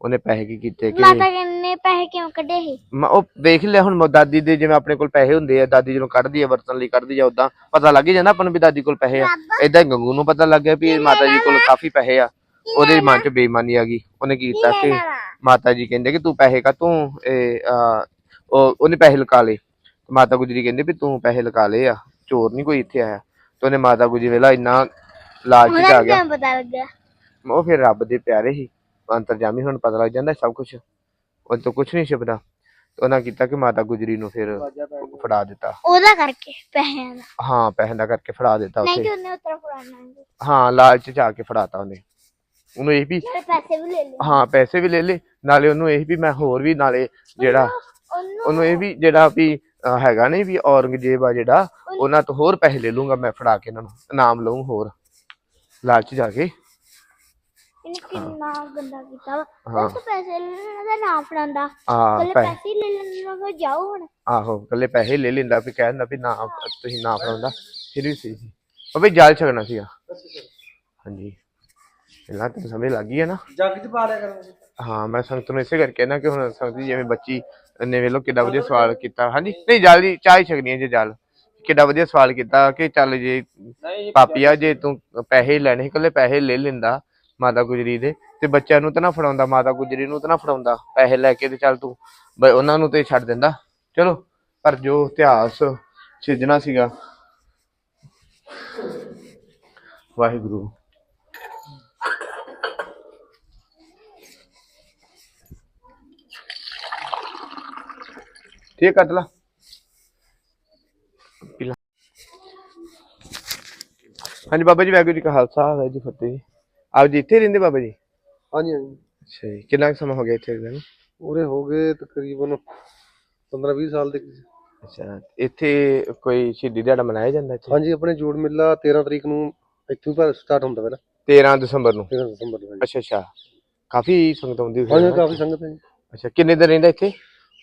ਉਹਨੇ ਪੈਸੇ ਕੀ ਕੀਤੇ ਕਿ ਮਾਤਾ ਨੇ ਪੈਸੇ ਕਿਉਂ ਕੱਢੇ ਸੀ? ਮ- ਉਹ ਵੇਖ ਲਿਆ ਹੁਣ ਮ- ਦਾਦੀ ਦੇ ਜਿਵੇਂ ਆਪਣੇ ਕੋਲ ਪੈਸੇ ਹੁੰਦੇ ਆ ਦਾਦੀ ਜਦੋਂ ਕੱਢਦੀ ਆ ਵਰਤਣ ਲਈ ਕੱਢਦੀ ਆ ਉਦਾਂ ਪਤਾ ਲੱਗ ਹੀ ਜਾਂਦਾ ਆਪਾਂ ਨੂੰ ਵੀ ਦਾਦੀ ਕੋਲ ਪੈਸੇ ਆ। ਏਦਾਂ ਹੀ ਗੰਗੂ ਨੂੰ ਪਤਾ ਲੱਗ ਗਿਆ ਵੀ ਇਹ ਮਾਤਾ ਜੀ ਕੋਲ ਕਾਫੀ ਪੈਸੇ ਆ। ਉਹਦੇ ਮਨ 'ਚ ਬੇਈਮਾਨੀ ਆ ਗਈ। ਉਹਨੇ ਕੀ ਕੀਤਾ ਕਿ ਮਾਤਾ ਜੀ ਕਹਿੰਦੇ ਕਿ ਤੂੰ ਪੈਸੇ ਕਾ ਤੂੰ ਉਹ ਉਹਨੇ ਪੈਸੇ ਲਗਾ ਲਏ। ਮਾਤਾ ਗੁਜਰੀ ਕਹਿੰਦੇ ਵੀ ਤੂੰ ਪੈਸੇ ਲਗਾ ਲਏ ਆ ਚੋਰ ਨਹੀਂ ਕੋਈ ਇੱਥੇ ਆਇਆ। ਤੇ ਉਹਨੇ ਮਾਤਾ ਗੁਜਰੀ ਵੇਲਾ ਇੰਨਾ ਲਾਲਚ 'ਚ ਆ ਗਿਆ। ਪਤਾ ਲੱਗਾ ਉਹ ਫਿਰ ਰੱਬ ਦੇ ਪਿਆਰੇ ਹੀ ਅੰਤਰਜਾਮੀ ਹੁਣ ਪਤਾ ਲੱਗ ਜਾਂਦਾ ਸਭ ਕੁਝ ਉਹ ਤੋਂ ਕੁਝ ਨਹੀਂ ਛਿਪਦਾ ਉਹਨਾਂ ਕੀਤਾ ਕਿ ਮਾਤਾ ਗੁਜਰੀ ਨੂੰ ਫਿਰ ਫੜਾ ਦਿੱਤਾ। ਉਹਦਾ ਕਰਕੇ ਪੈਸਿਆਂ ਦਾ। ਹਾਂ ਪੈਸੇ ਦਾ ਕਰਕੇ ਫੜਾ ਦਿੱਤਾ ਨਹੀਂ ਕਿ ਉੱਥੇ ਉਹਨੇ ਉਤਰਾ ਫੜਾਣਾ ਹਾਂ ਲਾਲਚ ਚ ਆ ਕੇ ਫੜਾਤਾ ਉਹਨੇ। ਉਹਨੂੰ ਇਹ ਵੀ ਪੈਸੇ ਵੀ ਲੈ ਲਏ। ਹਾਂ ਪੈਸੇ ਵੀ ਲੈ ਲੇ ਨਾਲੇ ਉਹਨੂੰ ਇਹ ਵੀ ਮੈਂ ਹੋਰ ਵੀ ਨਾਲੇ ਜਿਹੜਾ ਉਹਨੂੰ ਇਹ ਵੀ ਜਿਹੜਾ ਵੀ ਹੈਗਾ ਨਹੀਂ ਵੀ ਔਰੰਗਜ਼ੇਬ ਆ ਜਿਹੜਾ ਉਹਨਾਂ ਤੋਂ ਹੋਰ ਪੈਸੇ ਲੈ ਲੂੰਗਾ ਮੈਂ ਫੜਾ ਕੇ ਇਹਨਾਂ ਨੂੰ। ਇਨਾਮ ਲਊਂ ਹੋਰ। ਲਾਲਚ ਜਾ ਕੇ। ਇਹਨੇ ਕਿੰਨਾ ਗੰਦਾ ਕੀਤਾ ਵਾ। ਹਾਂ। ਉਸ ਪੈਸੇ ਲੈਣ ਦਾ ਨਾਮ ਫੜਾਉਂਦਾ। ਆ ਕੱਲੇ ਪੈ ਪੈਸੇ ਹੀ ਲੈ ਲੈਣਾ ਵਾ ਜਾਓ ਹੁਣ। ਆਹੋ ਕੱਲੇ ਪੈਸੇ ਲੈ ਲੈਂਦਾ ਵੀ ਕਹਿ ਦਿੰਦਾ ਵੀ ਨਾ ਤੁਸੀਂ ਨਾ ਫੜਾਉਂਦਾ। ਫਿਰ ਵੀ ਸਹੀ ਸੀ। ਉਹ ਵੀ ਜਾਲ ਛਕਣਾ ਸੀਗਾ। ਹਾਂਜੀ। ਪਹਿਲਾਂ ਤਾਂ ਸਮਝ ਲੱਗ ਗਈ ਹੈ ਨਾ। ਜੱਗ ਚ ਪਾ ਲਿਆ ਕਰਾਂਗੇ ਹਾਂ ਮੈਂ ਸੰਗਤ ਨੂੰ ਇਸੇ ਕਰਕੇ ਨਾ ਕਿ ਹੁਣ ਸੰਗਤ ਜੀ ਜਿਵੇਂ ਬੱਚੀ ਨੇ ਵੇਲੋ ਕਿੱਡਾ ਵਧੀਆ ਸਵਾਲ ਕੀਤਾ। ਹਾਂਜੀ ਨਹੀਂ ਜਲ ਦੀ ਚਾਹ ਹੀ ਛਕਣੀ ਹੈ ਜੇ ਜਲ। ਕਿੱਡਾ ਵਧੀਆ ਸਵਾਲ ਕੀਤਾ ਕਿ ਚੱਲ ਜੇ ਪਾਪੀਆ ਜੇ ਤੂੰ ਪੈਸੇ ਲੈਣੇ ਸੀ, ਇਕੱਲੇ ਪੈਸੇ ਲੈ ਲੈਂਦਾ। ਮਾਤਾ ਗੁਜਰੀ ਦੇ ਤੇ ਬੱਚਿਆਂ ਨੂੰ ਤਾਂ ਨਾ ਫੜਾਉਂਦਾ, ਮਾਤਾ ਗੁਜਰੀ ਨੂੰ ਤਾਂ ਨਾ ਫੜਾਉਂਦਾ, ਪੈਸੇ ਲੈ ਕੇ ਤੇ ਚੱਲ ਤੂੰ। ਬ- ਉਹਨਾਂ ਨੂੰ ਤੇ ਛੱਡ ਦਿੰਦਾ। ਚਲੋ, ਪਰ ਜੋ ਇਤਿਹਾਸ ਸਿਰਜਣਾ ਸੀਗਾ। ਵਾਹਿਗੁਰੂ। ਠੀਕ ਕੱਟ ਲਾ ਹਾਂਜੀ ਬਾਬਾ ਜੀ, ਵਾਹਿਗੁਰੂ ਜੀ ਕਾ ਖਾਲਸਾ, ਵਾਹਿਗੁਰੂ ਜੀ ਫਤਿਹ। ਜੀ ਆਪ ਜੀ ਇੱਥੇ ਰਹਿੰਦੇ ਬਾਬਾ ਜੀ? ਹਾਂਜੀ ਹਾਂਜੀ। ਅੱਛਾ ਜੀ ਕਿੰਨਾ ਕੁ ਸਮਾਂ ਹੋ ਗਿਆ ਇੱਥੇ ਰਹਿੰਦੇ ਨੂੰ? ਉਰੇ ਹੋ ਗਏ ਤਕਰੀਬਨ 15 20 ਸਾਲ ਦੇ ਅੱਛਾ ਇੱਥੇ ਕੋਈ ਸ਼ਹੀਦੀ ਦਿਹਾੜਾ ਮਨਾਇਆ ਜਾਂਦਾ ਇੱਥੇ? ਹਾਂਜੀ ਆਪਣੇ ਜੋੜ ਮੇਲਾ 13 ਤਰੀਕ ਨੂੰ ਇੱਥੋਂ ਪਰ ਸਟਾਰਟ ਹੁੰਦਾ ਪਹਿਲਾਂ। 13 ਦਸੰਬਰ ਨੂੰ? 13 ਦਸੰਬਰ ਨੂੰ ਹਾਂਜੀ। ਅੱਛਾ ਅੱਛਾ। ਕਾਫੀ ਸੰਗਤ ਆਉਂਦੀ ਹੋਈ ਹਾਂਜੀ ਹੈ ਕਾਫੀ ਸੰਗਤ ਹੈ ਜੀ। ਅੱਛਾ ਕਿੰਨੇ ਦਿਨ ਰਹਿੰਦਾ ਇੱਥੇ?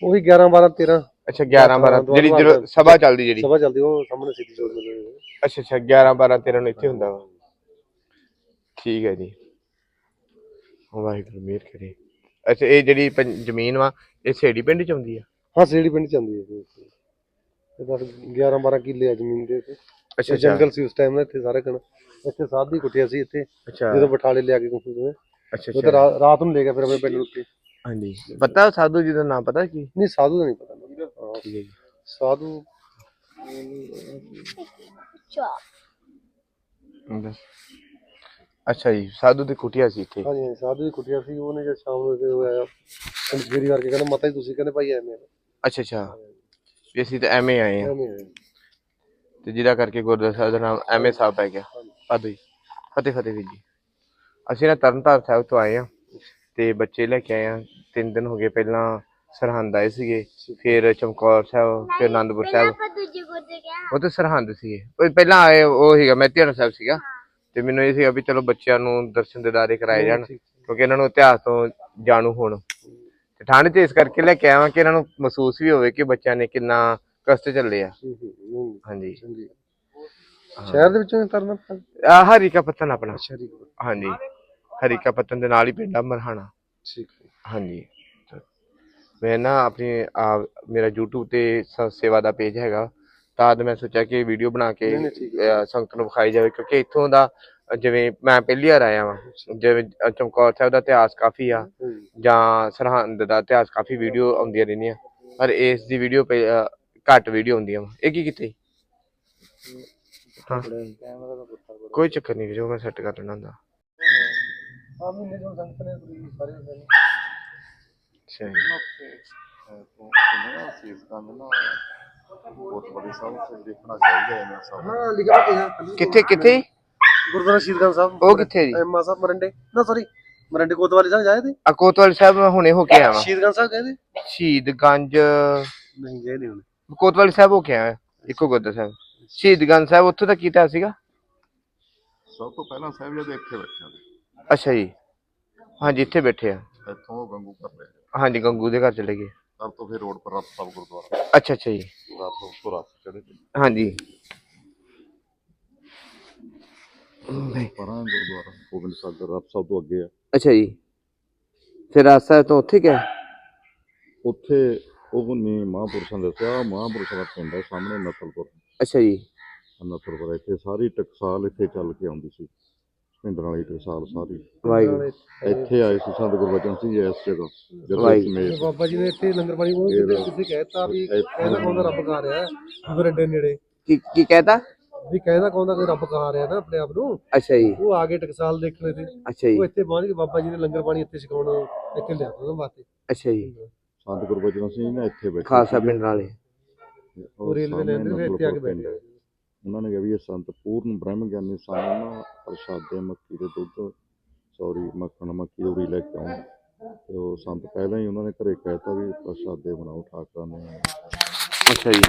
ਉਹੀ 11 12 13 ਅੱਛਾ 11 12 ਜਿਹੜੀ ਜਦੋਂ ਸਭਾ ਚੱਲਦੀ ਜਿਹੜੀ? ਸਭਾ ਚੱਲਦੀ ਉਹ ਸਾਹਮਣੇ ਸਿੱਧੀ ਜੋੜ ਮੇਲਾ। ਅੱਛਾ ਅੱਛਾ 11 12 13 ਨੂੰ ਇੱਥੇ ਹੁੰਦਾ ਵਾ। ਠੀਕ ਹੈ ਜੀ। ਵਾਹਿਗੁਰੂ ਮਿਹਰ ਕਰੇ। ਅੱਛਾ ਇਹ ਜਿਹੜੀ ਪੰ- ਜ਼ਮੀਨ ਵਾ ਇਹ ਸੇੜੀ ਪਿੰਡ ਚ ਆਉਂਦੀ ਆ? ਹਾਂ ਸੇੜੀ ਪਿੰਡ ਚ ਆਉਂਦੀ ਹੈ ਜੀ। ਇਹ ਦਸ 11 12 ਕਿੱਲੇ ਆ ਜ਼ਮੀਨ ਦੇ ਉੱਤੇ ਅੱਛਾ ਇਹ ਜੰਗਲ ਸੀ ਉਸ ਟਾਈਮ ਨਾ ਇੱਥੇ ਸਾਰੇ ਕਣ ਇੱਥੇ ਸਾਧ ਦੀ ਕੁੱਟਿਆ ਸੀ ਇੱਥੇ। ਅੱਛਾ। ਜਦੋਂ ਬਠਾਲੇ ਲਿਆ ਕੇ ਕੁਝ ਉਹ ਅੱਛਾ ਤੇ ਅੱਛਾ। ਰਾ- ਰਾਤ ਨੂੰ ਲੈ ਗਿਆ ਫਿਰ ਆਪਣੇ ਪਿੰਡ ਉੱਤੇ ਹਾਂਜੀ। ਪਤਾ ਸਾਧੂ ਜੀ ਦਾ ਨਾਮ ਪਤਾ ਕੀ? ਨਹੀਂ ਸਾਧੂ ਦਾ ਨਹੀਂ ਪਤਾ। ਹਾਂ, ਠੀਕ ਹੈ ਜੀ। ਸਾਧੂ। ਚਾ ਅੱਛਾ ਜੀ ਸਾਧੂ ਦੀ ਕੁਟਿਆ ਸੀ ਇੱਥੇ? ਹਾਂਜੀ ਹਾਂਜੀ, ਸਾਧੂ ਦੀ ਕੁੱਟਿਆ ਸੀ ਉਹਨੇ ਜਦ ਸ਼ਾਮ ਨੂੰ ਉਹ ਆਇਆ। ਫੇਰੀ ਕਰਕੇ ਕਹਿੰਦਾ ਮਾਤਾ ਜੀ ਤੁਸੀਂ ਕਹਿੰਦੇ ਭਾਈ ਐਵੇਂ। ਅੱਛਾ ਅੱਛਾ। ਵੀ ਅਸੀਂ ਤਾਂ ਐਵੇਂ ਆਏ ਆ ਐਵੇਂ। ਤੇ ਜਿਹਦਾ ਕਰਕੇ ਗੁਰਦੁਆਰਾ ਸਾਹਿਬ ਦਾ ਨਾਮ ਐਵੇਂ ਸਾਹਿਬ ਪੈ ਗਿਆ। ਪਾਦੋ ਜੀ। ਫਤਿਹ ਫਤਿਹ ਵੀਰ ਜੀ। ਅਸੀਂ ਨਾ ਤਰਨਤਾਰਨ ਸਾਹਿਬ ਤੋਂ ਆਏ ਆ ਤੇ ਬੱਚੇ ਲੈ ਕੇ ਆਏ ਆ ਤਿੰਨ ਦਿਨ ਹੋ ਗਏ ਪਹਿਲਾਂ ਸਰਹੰਦ ਆਏ ਸੀਗੇ। ਫਿਰ ਚਮਕੌਰ ਸਾਹਿਬ ਫਿਰ ਆਨੰਦਪੁਰ ਸਾਹਿਬ। ਆਪਾਂ ਦੂਜੇ ਗੁਰਦੇ ਗਿਆ ਉਹ ਤੇ ਸਰਹੰਦ ਸੀਗੇ। ਉਹ ਪਹਿਲਾਂ ਆਏ ਉਹ ਸੀਗਾ ਮੈਂ ਧਿਆਨ ਸਾਹਿਬ ਸੀਗਾ। ਤੇ ਮੈਨੂੰ ਇਹ ਸੀਗਾ ਵੀ ਚਲੋ ਬੱਚਿਆਂ ਨੂੰ ਦਰਸ਼ਨ ਦਿਦਾਰੇ ਕਰਾਏ ਜਾਣ ਕਿਉਂਕਿ ਇਹਨਾਂ ਨੂੰ ਇਤਿਹਾਸ ਤੋਂ ਜਾਣੂ ਹੋਣ। ਤੇ ਠੰਡ 'ਚ ਇਸ ਕਰਕੇ ਲੈ ਕੇ ਆਵਾਂ ਕਿ ਇਹਨਾਂ ਨੂੰ ਮਹਿਸੂਸ ਵੀ ਹੋਵੇ ਕਿ ਬੱਚਿਆਂ ਨੇ ਕਿੰਨਾ ਕਸ਼ਟ ਝੱਲੇ ਆ। ਹਾਂਜੀ। ਸ਼ਹਿਰ ਦੇ ਵਿੱਚੋਂ ਤਰਨਾ? ਆ ਹਰੀਕਾ ਪੱਤਨ ਆਪਣਾ। ਹਾਂਜੀ। ਹਰੀਕਾ ਪੱਤਨ ਦੇ ਨਾਲ ਹੀ ਪਿੰਡ ਆ ਮਰਹਾਣਾ। ਠੀਕ। ਹਾਂਜੀ। ਮੈਂ ਨਾ ਆਪਣੀ ਮੇਰਾ YouTube ਤੇ ਸੇਵਾ ਦਾ ਪੇਜ ਹੈਗਾ। ਤਾਂ ਅੱਜ ਮੈਂ ਸੋਚਿਆ ਕਿ ਵੀਡੀਓ ਬਣਾ ਕੇ ਨਹੀਂ, ਨਹੀਂ, ਠੀਕ ਅਹ, ਸੰਗਤ ਨੂੰ ਵਿਖਾਈ ਜਾਵੇ ਕਿਉਂਕਿ ਇੱਥੋਂ ਦਾ ਜਿਵੇਂ ਮੈਂ ਪਹਿਲੀ ਵਾਰ ਆਇਆ ਵਾਂ ਜਿਵੇਂ ਚਮਕੌਰ ਸਾਹਿਬ ਦਾ ਇਤਿਹਾਸ ਕਾਫੀ ਆ ਜਾਂ ਸਰਹੰਦ ਦਾ ਇਤਿਹਾਸ ਕਾਫੀ ਵੀਡੀਓ ਆਉਂਦੀਆਂ ਰਹਿੰਦੀਆਂ ਪਰ ਇਸ ਦੀ ਵੀਡੀਓ ਘੱਟ ਵੀਡੀਓ ਆਉਂਦੀਆਂ ਵਾ। ਇਹ ਕੀ ਕੀਤੇ? ਹਾਂ। ਕੈਮਰਾ ਦਾ ਪੁੱਤਰ ਬੜਾ। ਕੋਈ ਚੱਕਰ ਨਹੀਂ ਜੋ ਮੈਂ ਸੈੱਟ ਕਰ ਲੈਣਾ ਹੁੰਦਾ। ਆਹ ਮਹੀਨੇ ਜੋ ਸੰਗਤ ਨੇ ਪੂਰੀ ਸਾਰੇ ਦਿਨ ਅੱਛਾ ਜੀ। ਹਾਂ ਲਿਖਿਆ ਪਿਆ ਕਿੱਥੇ ਕਿੱਥੇ? ਗੁਰਦੁਆਰਾ ਸ਼ਹੀਦਗੰਜ ਸਾਹਿਬ। ਉਹ ਕਿੱਥੇ ਜੀ? ਐਮਾ ਸਾਹਿਬ ਮਰੰਡੇ। ਨਾ ਸੌਰੀ ਮਰੰਡੇ ਕੋਤਵਾਲੀ ਸਾਹਿਬ ਜਾਏ ਤੇ? ਅਕੋਤਵਾਲ ਸਾਹਿਬ ਮੈਂ ਹੁਣੇ ਹੋ ਕੇ ਆਇਆ ਵਾਂ। ਸ਼ਹੀਦਗੰਜ ਸਾਹਿਬ ਗਏ ਤੇ? ਸ਼ਹੀਦਗੰਜ। ਨਹੀਂ ਗਏ ਨਹੀਂ ਹੁਣ। ਕੋਤਵਾਲੀ ਸਾਹਿਬ ਹੋ ਕੇ ਆਇਆ ਇੱਕੋ ਗੁਰਦਾ ਸਾਹਿਬ। ਸ਼ਹੀਦਗੰਜ ਸਾਹਿਬ ਉੱਥੋਂ ਦਾ ਕੀਤਾ ਸੀਗਾ? ਸਭ ਤੋਂ ਪਹਿਲਾਂ ਸਾਹਿਬਜ਼ਾਦੇ ਇੱਥੇ ਬੈਠੇ ਨੇ ਅੱਛਾ ਜੀ। ਹਾਂਜੀ ਇੱਥੇ ਬੈਠੇ ਆ। ਇੱਥੋਂ ਗੰਗੂ ਕਰ ਲਿਆ ਹਾਂਜੀ ਗੰਗੂ ਦੇ ਘਰ ਚਲੇ ਗਏ। ਤਰ ਤੋਂ ਫਿਰ ਰੋਡ ਪਰ ਰੱਤ ਸਾਹਿਬ ਗੁਰਦੁਆਰਾ। ਅੱਛਾ ਅੱਛਾ ਜੀ। ਰਾਤ ਤੋਂ ਤੋਂ ਰਾਤ ਚੜੇ ਤੇ। ਹਾਂਜੀ। ਪਰਾਂ ਗੁਰਦੁਆਰਾ ਗੋਬਿੰਦ ਸਾਹਿਬ ਦਾ ਰੱਤ ਸਾਹਿਬ ਤੋਂ ਅੱਗੇ ਆ। ਅੱਛਾ ਜੀ। ਫਿਰ ਰਾਸਤਾ ਤੋਂ ਉੱਥੇ ਗਿਆ ਉੱਥੇ ਉਹ ਨੇ ਮਹਾਂਪੁਰਸ਼ਾਂ ਦੇ ਦੱਸਿਆ ਮਹਾਂਪੁਰਸ਼ਾਂ ਦਾ ਪਿੰਡ ਹੈ ਸਾਹਮਣੇ ਨਸਲਪੁਰ। ਅੱਛਾ ਜੀ। ਨਸਲਪੁਰ ਇੱਥੇ ਸਾਰੀ ਟਕਸਾਲ ਇੱਥੇ ਚੱਲ ਕੇ ਆਉਂਦੀ ਸੀ। ਪਿੰਡ ਵਾਲੀ ਟਕਸਾਲ ਸਾਰੀ। ਵਾਹਿਗੁਰੂ। ਇੱਥੇ ਆਏ ਸੀ ਸੰਤ ਗੁਰਬਚਨ ਸਿੰਘ ਜੀ ਇਸ ਜਗ੍ਹਾ। ਜਦੋਂ ਵਾਹਿਗੁਰੂ। ਬਾਬਾ ਜੀ ਨੇ ਇੱਥੇ ਲੰਗਰ ਪਾਣੀ ਉਹ ਕਿਤੇ ਕਿਸੇ ਕਹਿਤਾ ਵੀ ਕਹਿੰਦਾ ਕੌਣ ਦਾ ਰੱਬ ਕਾ ਰਿਹਾ ਹੈ ਬਰੰਡੇ ਨੇੜੇ। ਕੀ ਕੀ ਕਹਿਤਾ? ਵੀ ਕਹਿੰਦਾ ਕੌਣ ਦਾ ਕੋਈ ਰੱਬ ਕਾ ਰਿਹਾ ਨਾ ਆਪਣੇ ਆਪ ਨੂੰ। ਅੱਛਾ ਜੀ। ਉਹ ਆ ਕੇ ਟਕਸਾਲ ਦੇਖਣੇ ਤੇ ਅੱਛਾ ਜੀ। ਉਹ ਇੱਥੇ ਪਹੁੰਚ ਕੇ ਬਾਬਾ ਜੀ ਨੇ ਲੰਗਰ ਪਾਣੀ ਇੱਥੇ ਛਕਾਉਣ ਇੱਥੇ ਲਿਆ ਉਹਨਾਂ ਵਾਸਤੇ। ਅੱਛਾ ਜੀ। ਸੰਤ ਗੁਰਬਚਨ ਸਿੰਘ ਜੀ ਨੇ ਇੱਥੇ ਬੈਠੇ ਖਾਲਸਾ ਪਿੰਡ ਉਹ ਰੇਲਵੇ ਫਿਰ ਇੱਥੇ ਆ ਕੇ ਬੈਠ। ਉਹਨਾਂ ਨੇ ਕਿਹਾ ਵੀ ਇਹ ਸੰਤ ਪੂਰਨ ਬ੍ਰਹਮ ਗਿਆਨੀ ਸਨ ਉਹਨਾਂ ਪ੍ਰਸ਼ਾਦੇ ਮੱਕੀ ਦੇ ਦੁੱਧ ਸੌਰੀ ਮੱਖਣ ਮੱਕੀ ਦੀ ਉਰੀ ਲੈ ਕੇ ਆਉਣ। ਤੇ ਉਹ ਸੰਤ ਪਹਿਲਾਂ ਹੀ ਉਹਨਾਂ ਨੇ ਘਰੇ ਕਹਿਤਾ ਵੀ ਪ੍ਰਸ਼ਾਦੇ ਬਣਾਓ ਠਾਕਰਾਂ ਨੇ ਅੱਛਾ ਜੀ।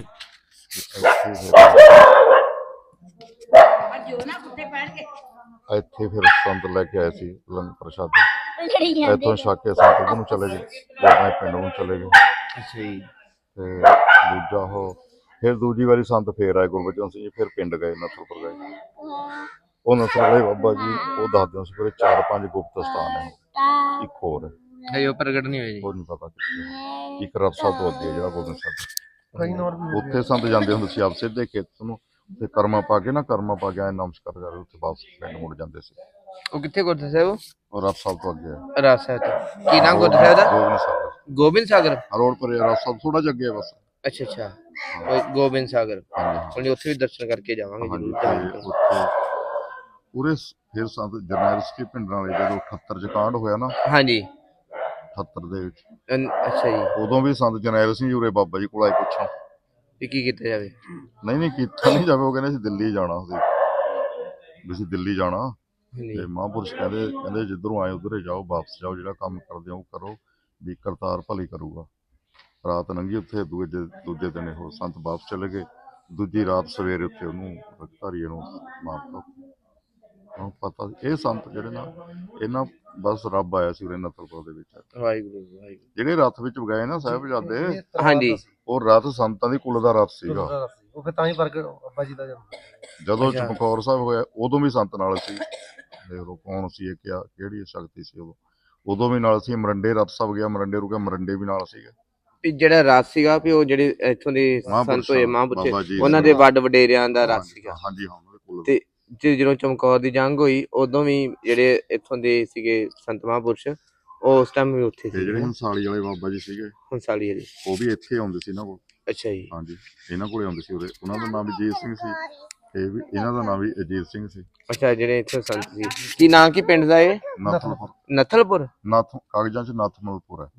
ਇੱਥੇ ਫਿਰ ਸੰਤ ਲੈ ਕੇ ਆਏ ਸੀ ਲੰਗ ਪ੍ਰਸ਼ਾਦੇ। ਇੱਥੋਂ ਛੱਕ ਕੇ ਸੰਤ ਉਹਨੂੰ ਚਲੇ ਗਏ ਆਪਣੇ ਪਿੰਡ ਨੂੰ ਚਲੇ ਗਏ। ਅੱਛਾ ਜੀ। ਤੇ ਦੂਜਾ ਉਹ ਫਿਰ ਦੂਜੀ ਵਾਰੀ ਸੰਤ ਫੇਰ ਆਏ ਗੁਰਬਚਨ ਸਿੰਘ ਜੀ ਫਿਰ ਪਿੰਡ ਗਏ ਨਸਲਪੁਰ ਗਏ। ਉਹ ਨਸਲ ਵਾਲੇ ਬਾਬਾ ਜੀ ਉਹ ਦੱਸਦੇ ਸੀ ਕਿ ਚਾਰ ਪੰਜ ਗੁਪਤ ਸਥਾਨ ਨੇ। ਤਾਂ ਇੱਕ ਹੋਰ ਹੈ। ਹਜੇ ਉਹ ਪ੍ਰਗਟ ਨਹੀਂ ਹੋਇਆ ਜੀ। ਉਹ ਨਹੀਂ ਪਤਾ ਕਿੱਥੇ ਹੈ। ਇੱਕ ਰਫਸਾ ਤੋਂ ਅੱਗੇ ਜਿਹੜਾ ਗੋਬਿੰਦ ਸਾਹਿਬ ਕਈ ਨੌਰ ਵੀ ਉੱਥੇ ਸੰਤ ਜਾਂਦੇ ਹੁੰਦੇ ਸੀ ਆਪ ਸਿੱਧੇ ਖੇਤ ਨੂੰ ਤੇ ਕਰਮਾ ਪਾ ਕੇ ਨਾ ਕਰਮਾ ਪਾ ਕੇ ਆਏ ਨਮਸਕਾਰ ਕਰਦੇ ਉੱਥੇ ਵਾਪਸ ਪਿੰਡ ਮੁੜ ਜਾਂਦੇ ਸੀ। ਉਹ ਕਿੱਥੇ ਗੁਰਦੁਆਰਾ ਸਾਹਿਬ? ਉਹ ਰਫ ਸਾਹਿਬ ਤੋਂ ਅੱਗੇ ਹੈ। ਰਾਜ ਸਾਹਿਬ ਤੋਂ। ਕੀ ਨਾਮ ਗੁਰਦੁਆਰਾ ਸਾਹਿਬ ਦਾ? ਗੋਬਿੰਦ ਸਾਗਰ। ਰੋਡ ਪਰ ਰਫ ਸਾਹਿਬ ਥੋੜਾ ਜਿਹਾ ਅੱਗੇ ਹੈ ਬਸ। ਅੱਛਾ ਅੱਛਾ। ਉਹ ਗੋਬਿੰਦ ਸਾਗਰ। ਹਾਂਜੀ। ਉਹਨੇ ਉੱਥੇ ਵੀ ਦਰਸ਼ਨ ਕਰਕੇ ਜਾਵਾਂਗੇ ਹਾਂਜੀ ਜਰੂਰ ਤੇ ਜਾਵਾਂਗੇ ਉੱਥੇ ਸ- ਫਿਰ ਸੰਤ ਜਰਨੈਲ ਸਿੰਘ ਪਿੰਡ ਵਾਲੇ ਜਦੋਂ 78 ਚ ਕਾਂਡ ਹੋਇਆ ਨਾ। ਹਾਂਜੀ। 78 ਦੇ ਵਿੱਚ। ਅਨ- ਅੱਛਾ ਜੀ। ਉਦੋਂ ਵੀ ਸੰਤ ਜਰਨੈਲ ਸਿੰਘ ਜੀ ਉਰੇ ਬਾਬਾ ਜੀ ਕੋਲ ਆਏ ਪੁੱਛੋ ਵੀ ਕੀ ਕੀਤਾ ਜਾਵੇ? ਨਹੀਂ ਨਹੀਂ ਕੀਤਾ ਨਹੀਂ ਜਾਵੇ ਉਹ ਕਹਿੰਦੇ ਅਸੀਂ ਦਿੱਲੀ ਜਾਣਾ ਸੀ। ਵੀ ਅਸੀਂ ਦਿੱਲੀ ਜਾਣਾ। ਹਾਂਜੀ। ਤੇ ਮਹਾਂਪੁਰਸ਼ ਕਹਿੰਦੇ ਕਹਿੰਦੇ ਜਿੱਧਰੋਂ ਆਏ ਉਧਰੇ ਜਾਓ ਵਾਪਸ ਜਾਓ ਜਿਹੜਾ ਕੰਮ ਕਰਦੇ ਹੋ ਉਹ ਕਰੋ ਵੀ ਕਰਤਾਰ ਭਲੀ ਕਰੂਗਾ। ਰਾਤ ਲੰਘੀ ਉੱਥੇ ਦੂਜੇ ਦੂਜੇ ਦਿਨ ਉਹ ਸੰਤ ਵਾਪਸ ਚਲੇ ਗਏ। ਦੂਜੀ ਰਾਤ ਸਵੇਰੇ ਉੱਥੇ ਉਹਨੂੰ ਰਖਤਾਰੀਏ ਨੂੰ ਮਾਰਤਾ ਉਹਨੂੰ ਪਤਾ ਇਹ ਸੰਤ ਜਿਹੜੇ ਨਾ ਇਹਨਾਂ ਬਸ ਰੱਬ ਆਇਆ ਸੀ ਉਰੇ ਨਤਲਪੁਰ ਦੇ ਵਿੱਚ। ਵਾਹਿਗੁਰੂ ਵਾਹਿਗੁਰੂ। ਜਿਹੜੇ ਰਥ ਵਿੱਚ ਗਏ ਨਾ ਸਾਹਿਬਜ਼ਾਦੇ ਹਾਂਜੀ। ਉਹ ਰਥ ਸੰਤਾਂ ਦੀ ਕੁਲ ਦਾ ਰਥ ਸੀਗਾ। ਉਹ ਫਿਰ ਤਾਂ ਹੀ ਪ੍ਰਗਟ ਬਾਬਾ ਜੀ ਦਾ ਜਨਮ ਜਦੋਂ। ਚਮਕੌਰ ਸਾਹਿਬ ਹੋਇਆ ਉਦੋਂ ਵੀ ਸੰਤ ਨਾਲ ਸੀ। ਦੇਖ ਕੌਣ ਸੀ ਇਹ ਕਿਹੜੀ ਸ਼ਕਤੀ ਸੀ ਉਦੋਂ? ਉਦੋਂ ਵੀ ਨਾਲ ਸੀ ਮਰੰਡੇ ਰਥ ਸਾਹਿਬ ਗਿਆ ਮਰੰਡੇ ਰੁਕਿਆ ਮਰੰਡੇ ਵੀ ਨਾਲ ਸੀਗੇ। ਵੀ ਜਿਹੜਾ ਰਾਜ ਸੀਗਾ ਵੀ ਉਹ ਜਿਹੜੇ ਇੱਥੋਂ ਦੇ ਸੰਤ ਹੋਏ ਬਾਬਾ ਮਹਾਂਪੁਰਸ਼ ਜੀ ਉਹਨਾਂ ਦੇ ਵੱਡ ਵਡੇਰਿਆਂ ਦਾ ਰਾਜ ਸੀਗਾ। ਹਾਂਜੀ ਹਾਂ ਉਹਨਾਂ ਦੇ ਕੁਲ ਤੇ ਤੇ ਜਦੋਂ ਚਮਕੌਰ ਦੀ ਜੰਗ ਹੋਈ ਉਦੋਂ ਵੀ ਜਿਹੜੇ ਇੱਥੋਂ ਦੇ ਸੀਗੇ ਸੰਤ ਮਹਾਂਪੁਰਸ਼ ਉਹ ਉਸ ਟਾਈਮ ਵੀ ਉੱਥੇ ਤੇ ਸੀ ਜਿਹੜੇ ਹੰਸਾਲੀ ਵਾਲੇ ਬਾਬਾ ਜੀ ਸੀਗੇ ਹੰਸਾਲੀ ਜੀ ਉਹ ਵੀ ਇੱਥੇ ਆਉਂਦੇ ਸੀ ਇਹਨਾਂ ਕੋਲ। ਅੱਛਾ ਜੀ। ਹਾਂਜੀ ਇਹਨਾਂ ਕੋਲੇ ਆਉਂਦੇ ਸੀ ਉਰੇ। ਉਹਨਾਂ ਦਾ ਨਾਮ ਵੀ ਜੀਤ ਸਿੰਘ ਸੀ। ਤੇ ਵੀ ਇਹਨਾਂ ਦਾ ਨਾਮ ਵੀ ਅਜੀਤ ਸਿੰਘ ਸੀ। ਅੱਛਾ ਜਿਹੜੇ ਇੱਥੇ ਸੰਤ ਸੀ। ਕੀ ਨਾਂ ਕੀ ਪਿੰਡ ਦਾ ਇਹ? ਨਾਥਮਲਪੁਰ ਨਥਲਪੁਰ? ਨਾਥ ਕਾਗਜ਼ਾਂ 'ਚ ਨਾਥਮਲਪੁਰ ਹੈ।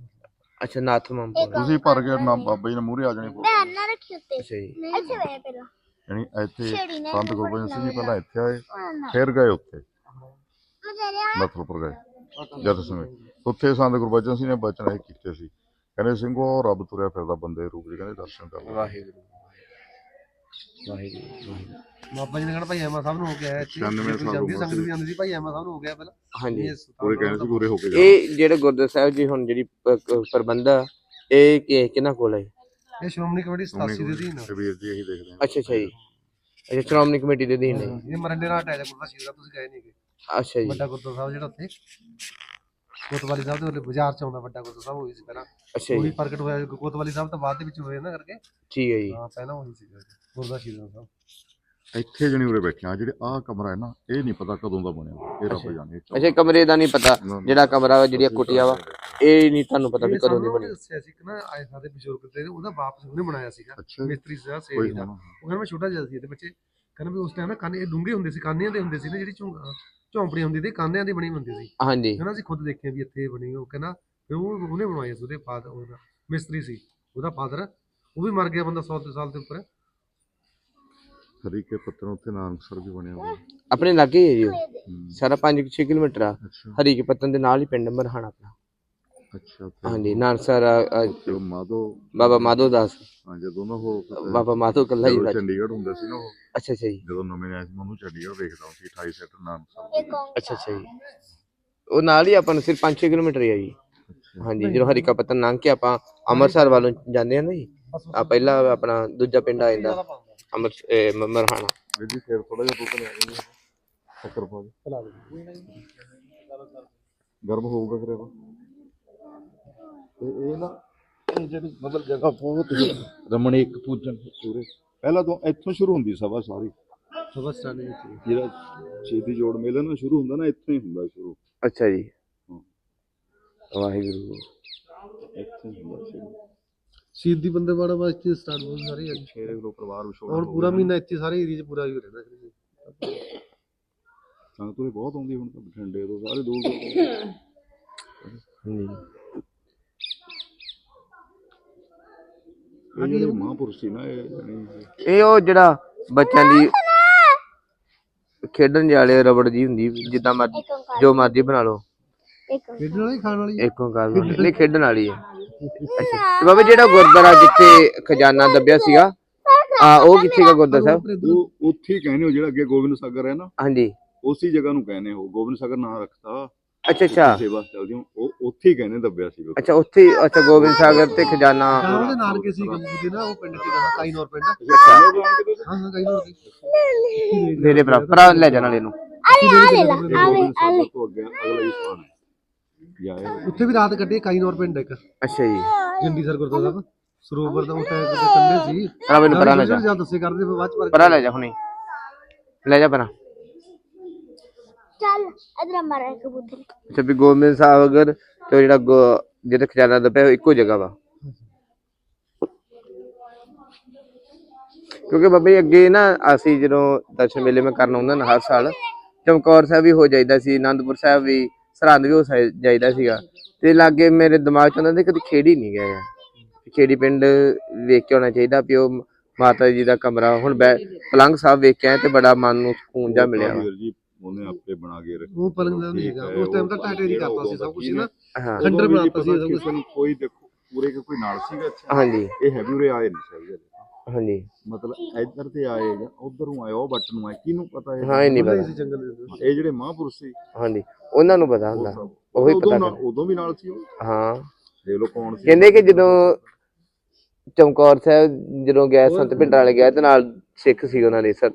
ਅੱਛਾ ਨਾਥ ਮੰਪੁਰ ਤੁਸੀਂ ਭਰ ਕੇ ਨਾਮ ਬਾਬਾ ਜੀ ਨੇ ਮੂਹਰੇ ਆ ਜਾਣੇ ਭੈਣ ਨਾ ਰੱਖੀ ਉੱਤੇ। ਅੱਛਾ ਜੀ। ਇੱਥੇ ਵੇ ਪਹਿਲਾਂ। ਯਾਨੀ ਇੱਥੇ ਨੇ ਸੰਤ ਗੁਰਬਚਨ ਸਿੰਘ ਜੀ ਪਹਿਲਾਂ ਇੱਥੇ ਆਏ ਫਿਰ ਗਏ ਉੱਥੇ। ਮਜ਼ੇ ਨਥਲਪੁਰ ਗਏ। ਜਦ ਸਮੇਂ। ਉੱਥੇ ਸੰਤ ਗੁਰਬਚਨ ਸਿੰਘ ਨੇ ਬਚਨ ਇਹ ਕੀਤੇ ਸੀ। ਕਹਿੰਦੇ ਸਿੰਘੋ ਰੱਬ ਤੁਰਿਆ ਫਿਰਦਾ ਬੰਦੇ ਰੂਪ ਜੀ ਕਹਿੰਦੇ ਦਰਸ਼ਨ ਕਰ ਵਾਹਿਗੁਰੂ। ਵਾਹਿਗੁਰੂ। ਵਾਹਿਗੁਰੂ। ਬਾਬਾ ਜੀ ਨੇ ਕਹਿਣਾ ਭਾਈ ਐਮਾ ਸਾਹਿਬ ਨੂੰ ਹੋ ਗਿਆ ਇੱਥੇ 96 ਜੇ ਕੋਈ ਸਾਲ ਜਾਂਦੀ ਉਮਰ ਸੰਗਤ ਵੀ ਜਾਂਦੀ ਸੀ ਭਾਈ ਐਮਾ ਸਾਹਿਬ ਨੂੰ ਹੋ ਗਿਆ ਪਹਿਲਾਂ। ਹਾਂਜੀ। ਪੂਰੇ ਕਹਿੰਦੇ ਸੀ ਪੂਰੇ ਹੋ ਕੇ ਇਹ ਜਿਹੜੇ ਗੁਰਦੁਆਰਾ ਸਾਹਿਬ ਜੀ ਹੁਣ ਜਿਹੜੀ ਪ੍ਰਬੰਧ ਆ ਇਹ ਕਿ- ਕਿਹਨਾਂ ਕੋਲ ਹੈ ਇਹ ਸ਼੍ਰੋਮਣੀ ਕਮੇਟੀ 87 ਦੇ ਅਧੀਨ। ਵੀਰ ਜੀ ਇਹੀ ਦੇਖਦੇ ਆ ਅੱਛਾ ਅੱਛਾ ਜੀ। ਅੱਛਾ ਸ਼੍ਰੋਮਣੀ ਕਮੇਟੀ ਦੇ ਅਧੀਨ ਹੈ ਇਹ ਮਰੰਡੇ ਨਾਲ ਅਟੈਚ ਗੁਰਦਾ ਸ਼ੀਰ ਦਾ ਤੁਸੀਂ ਗਏ ਨਹੀਂਗੇ ਅੱਛਾ ਜੀ। ਵੱਡਾ ਗੁਰਦੁਆਰਾ ਸਾਹਿਬ ਜਿਹੜਾ ਉੱਥੇ। ਕੋਤਵਾਲੀ ਸਾਹਿਬ ਦੇ ਉਹਦੇ ਬਾਜ਼ਾਰ ਚ ਆਉਂਦਾ ਵੱਡਾ ਗੁਰਦੁਆਰਾ ਸਾਹਿਬ ਹੋਈ ਸੀ ਪਹਿਲਾਂ। ਅੱਛਾ ਉਹੀ ਜੀ ਪ੍ਰਗਟ ਹੋਇਆ ਕੋਤਵਾਲੀ ਸਾਹਿਬ ਤਾਂ ਬਾਅਦ ਦੇ ਵਿੱਚ ਹੋਏ ਨਾ ਕਰਕੇ। ਠੀਕ ਹੈ ਜੀ। ਹਾਂ ਪਹਿਲਾਂ ਉਹੀ ਸੀ ਗੁਰਦਾ ਸ਼ੀਰ ਸਾਹਿਬ ਇੱਥੇ ਜਣੀ ਉਰੇ ਬੈਠੇ ਆ ਜਿਹੜੇ ਆਹ ਕਮਰਾ ਹੈ ਨਾ ਇਹ ਨਹੀਂ ਪਤਾ ਕਦੋਂ ਦਾ ਬਣਿਆ ਇਹ ਰੱਬ ਜਾਣੇ ਅੱਛਾ ਕਮਰੇ ਦਾ ਨਹੀਂ ਪਤਾ। ਜਿਹੜਾ ਕਮਰਾ ਵਾ ਜਿਹੜੀਆਂ ਕੁਟੀਆਂ ਵਾ ਇਹ ਨਹੀਂ ਤੁਹਾਨੂੰ ਪਤਾ ਵੀ ਕਦੋਂ ਦੀ ਬਣੀ। ਉਹਨੇ ਦੱਸਿਆ ਸੀ ਕਿ ਨਾ ਆਏ ਸਾਡੇ ਬਜ਼ੁਰਗ ਤੇ ਉਹਦਾ ਬਾਪ ਉਹਨੇ ਬਣਾਇਆ ਸੀਗਾ ਮਿਸਤਰੀ ਕੋਈ ਸੇਰੀ ਦਾ। ਹੋਣਾ। ਉਹ ਕਹਿੰਦਾ ਮੈਂ ਛੋਟਾ ਜਿਹਾ ਸੀ ਇਹਦੇ ਬੱਚੇ। ਕਹਿੰਦਾ ਵੀ ਉਸ ਟਾਈਮ ਨਾ ਕਾਨੇ ਇਹ ਡੂੰਘੇ ਹੁੰਦੇ ਸੀ ਕਾਨਿਆਂ ਦੇ ਹੁੰਦੇ ਸੀ ਨਾ ਜਿਹੜੀ ਝੌਂਪੜੀ ਹੁੰਦੀ ਸੀ ਕਾਨਿਆਂ ਦੀ ਬਣੀ ਹੁੰਦੀ ਸੀ। ਹਾਂਜੀ। ਕਹਿੰਦਾ ਅਸੀਂ ਖੁਦ ਦੇਖਿਆ ਵੀ ਇੱਥੇ ਬਣੀ ਉਹ ਕਹਿੰਦਾ ਵੀ ਉਹ ਉਹਨੇ ਬਣਵਾਈ ਸੀ ਉਹਦੇ ਫਾਦਰ ਉਹਦਾ ਮਿਸਤਰੀ ਸੀ ਉਹਦਾ ਫਾਦਰ ਉਹ ਵੀ ਮਰ ਗਿਆ ਬੰਦਾ 100 ਦੇ ਸਾਲ ਦੇ ਉੱਪਰ। ਹਰੀਕੇ ਪੱਤਰ ਉੱਥੇ ਨਾਨਕਸਰ ਵੀ ਬਣਿਆ ਹੋਇਆ। ਆਪਣੇ ਲਾਗੇ ਹੀ ਹੈ ਜੀ ਉਹ। ਹੂੰ, ਸਾਰਾ 5-6 ਕਿਲੋਮੀਟਰ ਆ। ਅੱਛਾ। ਹਰੀ ਕੇ ਪੱਤਨ ਦੇ ਨਾਲ ਹੀ ਪਿੰਡ ਮਰਹਾਣਾ ਆਪਣਾ। ਅੱਛਾ ਉੱਥੇ ਹਾਂਜੀ ਨਾਨਸਰ ਉਹ ਮਾਧੋ ਬਾਬਾ ਮਾਧੋ ਦਾਸ। ਹਾਂ ਜਦੋਂ ਨਾ ਉਹ ਬਾਬਾ ਮਾਧੋ ਕੱਲਾ ਹੀ ਦਾ ਚੰਡੀਗੜ੍ਹ ਹੁੰਦਾ ਸੀ ਨਾ ਉਹ। ਅੱਛਾ ਅੱਛਾ ਜੀ। ਜਦੋਂ ਨਵੇਂ ਆਏ ਸੀ ਮੈਂ ਉਹਨੂੰ ਚੰਡੀਗੜ੍ਹ ਵੇਖਦਾ ਸੀ 28 ਸੈਕਟਰ ਨਾਨਕਸਰ ਕੌਣ ਅੱਛਾ ਅੱਛਾ ਜੀ। ਉਹ ਨਾਲ ਹੀ ਆਪਾਂ ਨੂੰ ਸਿਰਫ 5-6 ਕਿਲੋਮੀਟਰ ਹੀ ਆ ਜੀ। ਹਾਂਜੀ ਜਦੋਂ ਹਰੀਕਾ ਪੱਤਨ ਲੰਘ ਕੇ ਆਪਾਂ ਅੰਮ੍ਰਿਤਸਰ ਵੱਲੋਂ ਜਾਂਦੇ ਆ ਨਾ ਜੀ ਆ ਪਹਿਲਾ ਆਪਣਾ ਦੂਜਾ ਪਿੰਡ ਆ ਜਾਂਦਾ। ਅੰਮ੍ਰਿਤ ਇਹ ਮ- ਮਰਹਾਣਾ। ਵੀਰ ਜੀ ਫੇਰ ਥੋੜਾ ਜਿਹਾ ਦੁੱਧ ਲਿਆ ਜੀ। ਸ਼ੱਕਰ ਪਾ ਦੇ ਚਲਾ ਦੇ ਗਰਮ ਹੋਊਗਾ ਫਿਰ ਇਹਦਾ ਤੇ। ਇਹ ਨਾ ਇਹ ਜਿਹੜੀ ਮਤਲਬ ਜਗ੍ਹਾ ਬਹੁਤ ਰਮਣੀਕ ਪੂਜਨ ਪੂਰੇ। ਪਹਿਲਾਂ ਤੋਂ ਇੱਥੋਂ ਸ਼ੁਰੂ ਹੁੰਦੀ ਸਭਾ ਸਾਰੀ। ਸਟਾਰਟ ਜਿਹੜਾ ਛੇਤੀ ਜੋੜ ਮੇਲਾ ਨਾ ਸ਼ੁਰੂ ਹੁੰਦਾ ਨਾ ਇੱਥੋਂ ਹੀ ਹੁੰਦਾ ਸ਼ੁਰੂ। ਅੱਛਾ ਜੀ। ਵਾਹਿਗੁਰੂ। ਇੱਥੋਂ ਹੀ ਹੁੰਦਾ ਸ਼ੁਰੂ। ਸ਼ਹੀਦ ਦੀ ਬੰਦੇ ਬਾੜਾ ਬਾਅਦ ਇੱਥੇ ਸਟਾਰਟ ਹੋ ਸਾਰੇ ਅੱਜ। ਛੇ ਲੋ ਪਰਿਵਾਰ ਵਿਛੋੜਾ ਹੁਣ ਪੂਰਾ ਮਹੀਨਾ ਇੱਥੇ ਸਾਰੇ ਏਰੀਆ 'ਚ ਪੂਰਾ ਹੀ ਰਹਿੰਦਾ ਸੰਗਤ ਤੋਂ ਬਹੁਤ ਆਉਂਦੀ ਹੁਣ ਤਾਂ ਬਠਿੰਡੇ ਤੋਂ ਸਾਰੇ ਦੂਰ ਦੂਰ ਤੋਂ। ਇਹ ਜਿਹੜੇ ਮਹਾਂਪੁਰਸ਼ ਸੀ ਨਾ ਇਹ ਜਾਣੀ ਇਹ ਉਹ ਜਿਹੜਾ ਬੱਚਿਆਂ ਦੀ ਖੇਡਣ ਵਾਲੇ ਰਬੜ ਜੀ ਹੁੰਦੀ ਜਿੱਦਾਂ ਮਰਜ਼ੀ ਜੋ ਮਰਜ਼ੀ ਬਣਾ ਲਓ। ਇੱਕ ਖੇਡਣ ਵਾਲੀ ਖਾਣ ਵਾਲੀ ਇੱਕ ਓਂਕਾਰ ਨਹੀਂ ਖੇਡਣ ਵਾਲੀ ਹੈ ਤੇ ਬਾਬਾ ਜਿਹੜਾ ਗੁਰਦੁਆਰਾ ਜਿੱਥੇ ਖਜ਼ਾਨਾ ਦੱਬਿਆ ਸੀਗਾ ਆ ਉਹ ਕਿੱਥੇ ਦਾ ਗੁਰਦੁਆਰਾ ਸਾਹਿਬ ਉਹ ਉੱਥੇ ਹੀ ਕਹਿੰਦੇ ਹੋ ਜਿਹੜਾ ਅੱਗੇ ਗੋਬਿੰਦ ਸਾਗਰ ਹੈ ਨਾ ਹਾਂਜੀ ਉਸੇ ਜਗ੍ਹਾ ਨੂੰ ਕਹਿੰਦੇ ਹੋ ਗੋਬਿੰਦ ਸਾਗਰ ਨਾਂ ਰੱਖਤਾ ਅੱਛਾ ਅੱਛਾ ਸੇਵਾ ਚੱਲਦੀ ਉਹ ਉੱਥੇ ਹੀ ਕਹਿੰਦੇ ਦੱਬਿਆ ਸੀ ਅੱਛਾ ਉੱਥੇ ਹੀ- ਅੱਛਾ ਗੋਬਿੰਦ ਸਾਗਰ ਤੇ ਖਜ਼ਾਨਾ ਉਹਦੇ ਨਾਲ ਕਿਸੇ ਗੰਗੂ ਦੇ ਨਾ ਉਹ ਪਿੰਡ ਚ ਗਾ ਕਾਈਨੌਰ ਪਿੰਡ ਹਾਂ ਹਾਂ ਕਾਈਨੌਰ ਦੀ ਮੇਰੇ ਭਰਾ ਭਰਾ ਲੈ ਜਾਣ ਵਾਲੇ ਨੂੰ ਆਲੇ ਆਲੇ ਲਾ ਆਵੇ ਗੋਬਿੰਦ ਸਾਗਰ ਤੋਂ ਅੱਗੇ ਅਗਲਾ ਹੀ ਸਥਾਨ ਹੈ ਜਾਏ ਉੱਥੇ ਵੀ ਰਾਤ ਕੱਢੀ ਕਾਈਨੌਰ ਪਿੰਡ ਇੱਕ। ਅੱਛਾ ਜੀ। ਜੰਡੀ ਸਰ ਗੁਰਦੁਆਰਾ ਸਾਹਿਬ। ਸਰੋਵਰ ਦਾ ਉੱਤੇ ਕਿਤੇ ਕੰਢੇ ਸੀ। ਭਰਾ ਮੈਨੂੰ ਪਰਾਂ ਲੈ ਜਾ। ਜਾਂ ਦੱਸੇ ਕਰਦੇ ਫਿਰ ਬਾਅਦ ਚ ਪਰ ਪਰਾਂ ਲੈ ਜਾ ਹੁਣੇ। ਲੈ ਜਾ ਪਰਾਂ। ਚੱਲ ਇਧਰ ਮਾਰਾ ਕਬੂਤਰ। ਅੱਛਾ ਵੀ ਗੋਬਿੰਦ ਸਾਗਰ ਤੇ ਉਹ ਜਿਹੜਾ ਜਿੱਥੇ ਖਜ਼ਾਨਾ ਦੱਬਿਆ ਉਹ ਇੱਕੋ ਜਗ੍ਹਾ ਵਾ। ਕਿਉਂਕਿ ਬਾਬਾ ਜੀ ਅੱਗੇ ਨਾ ਅਸੀਂ ਜਦੋਂ ਦਰਸ਼ਨ ਮੇਲੇ ਮੈਂ ਕਰਨ ਆਉਂਦਾ ਨਾ ਹਰ ਸਾਲ ਚਮਕੌਰ ਸਾਹਿਬ ਵੀ ਹੋ ਜਾਈਦਾ ਸੀ ਆਨੰਦਪੁਰ ਸਾਹਿਬ ਵੀ ਸਰਹੰਦ ਵੀ ਹੋ ਜਾਈਦਾ ਸੀਗਾ। ਤੇ ਲਾਗੇ ਮੇਰੇ ਦਿਮਾਗ 'ਚ ਉਹਨਾਂ ਦੇ ਕਦੀ ਖੇੜੀ ਨਹੀਂ ਗਿਆ। ਖੇੜੀ ਪਿੰਡ ਵੇਖ ਕੇ ਆਉਣਾ ਚਾਹੀਦਾ ਵੀ ਉਹ ਮਾਤਾ ਜੀ ਦਾ ਕਮਰਾ ਹੁਣ ਬੈ- ਪਲੰਗ ਸਾਹਿਬ ਵੇਖ ਕੇ ਆਏ ਤੇ ਬੜਾ ਮਨ ਨੂੰ ਸਕੂਨ ਜਾ ਮਿਲਿਆ। ਵਾ ਵੀਰ ਜੀ ਉਹਨੇ ਆਪੇ ਬਣਾ ਕੇ ਰੱਖਿਆ ਉਹ ਪਲੰਗ ਦਾ ਨਹੀਂ ਹੈਗਾ। ਉਸ ਟਾਈਮ ਤਾਂ ਟਾਟੇਰੀ ਕਰਤਾ ਸੀ ਸਭ ਕੁਝ ਨਾ? ਹਾਂ। ਖੰਡਰ ਉਦੋਂ ਵੀ ਬਣਾਤਾ ਸੀ ਪਤਾ ਸਭ ਕੁਛ। ਕਿਸੇ ਨੂੰ ਕੋਈ ਦੇਖੋ ਪੂਰੇ ਕੇ ਕੋਈ ਨਾਲ ਸੀਗਾ ਇੱਥੇ? ਹਾਂਜੀ। ਇਹ ਹੈ ਵੀ ਉਰੇ ਆਏ ਨਹੀਂ ਸਹੀ ਹਾਂਜੀ। ਮਤਲਬ ਇੱਧਰ ਤੇ ਆਏ ਜਾਂ ਉਧਰੋਂ ਆਏ ਉਹ ਬੱਟ ਨੂੰ ਆਏ। ਕਿਹਨੂੰ ਪਤਾ ਹੈ ਹਾਂ ਇਹ ਨਹੀਂ ਪਤਾ ਸੀ ਜੰਗਲ ਦੇ ਵਿੱਚ। ਇਹ ਜਿਹੜੇ ਮਹਾਂਪੁਰਸ਼ ਸੀ। ਹਾਂਜੀ। ਉਹਨਾਂ ਨੂੰ ਪਤਾ ਹੁੰਦਾ। ਉਹੀ ਉਦੋਂ ਪਤਾ ਨਾਲ- ਉਦੋਂ ਵੀ ਨਾਲ ਸੀ ਉਹ। ਹਾਂ। ਦੇਖ ਲਓ ਕੌਣ ਸੀ। ਕਹਿੰਦੇ ਕਿ ਜਦੋਂ ਚਮਕੌਰ ਸਾਹਿਬ ਜਦੋਂ ਗਏ ਸੰਤ ਪਿੰਡਾਂ ਵਾਲੇ ਗਏ ਤੇ ਨਾਲ ਸਿੱਖ ਸੀ ਉਹਨਾਂ ਦੇ ਸਰ।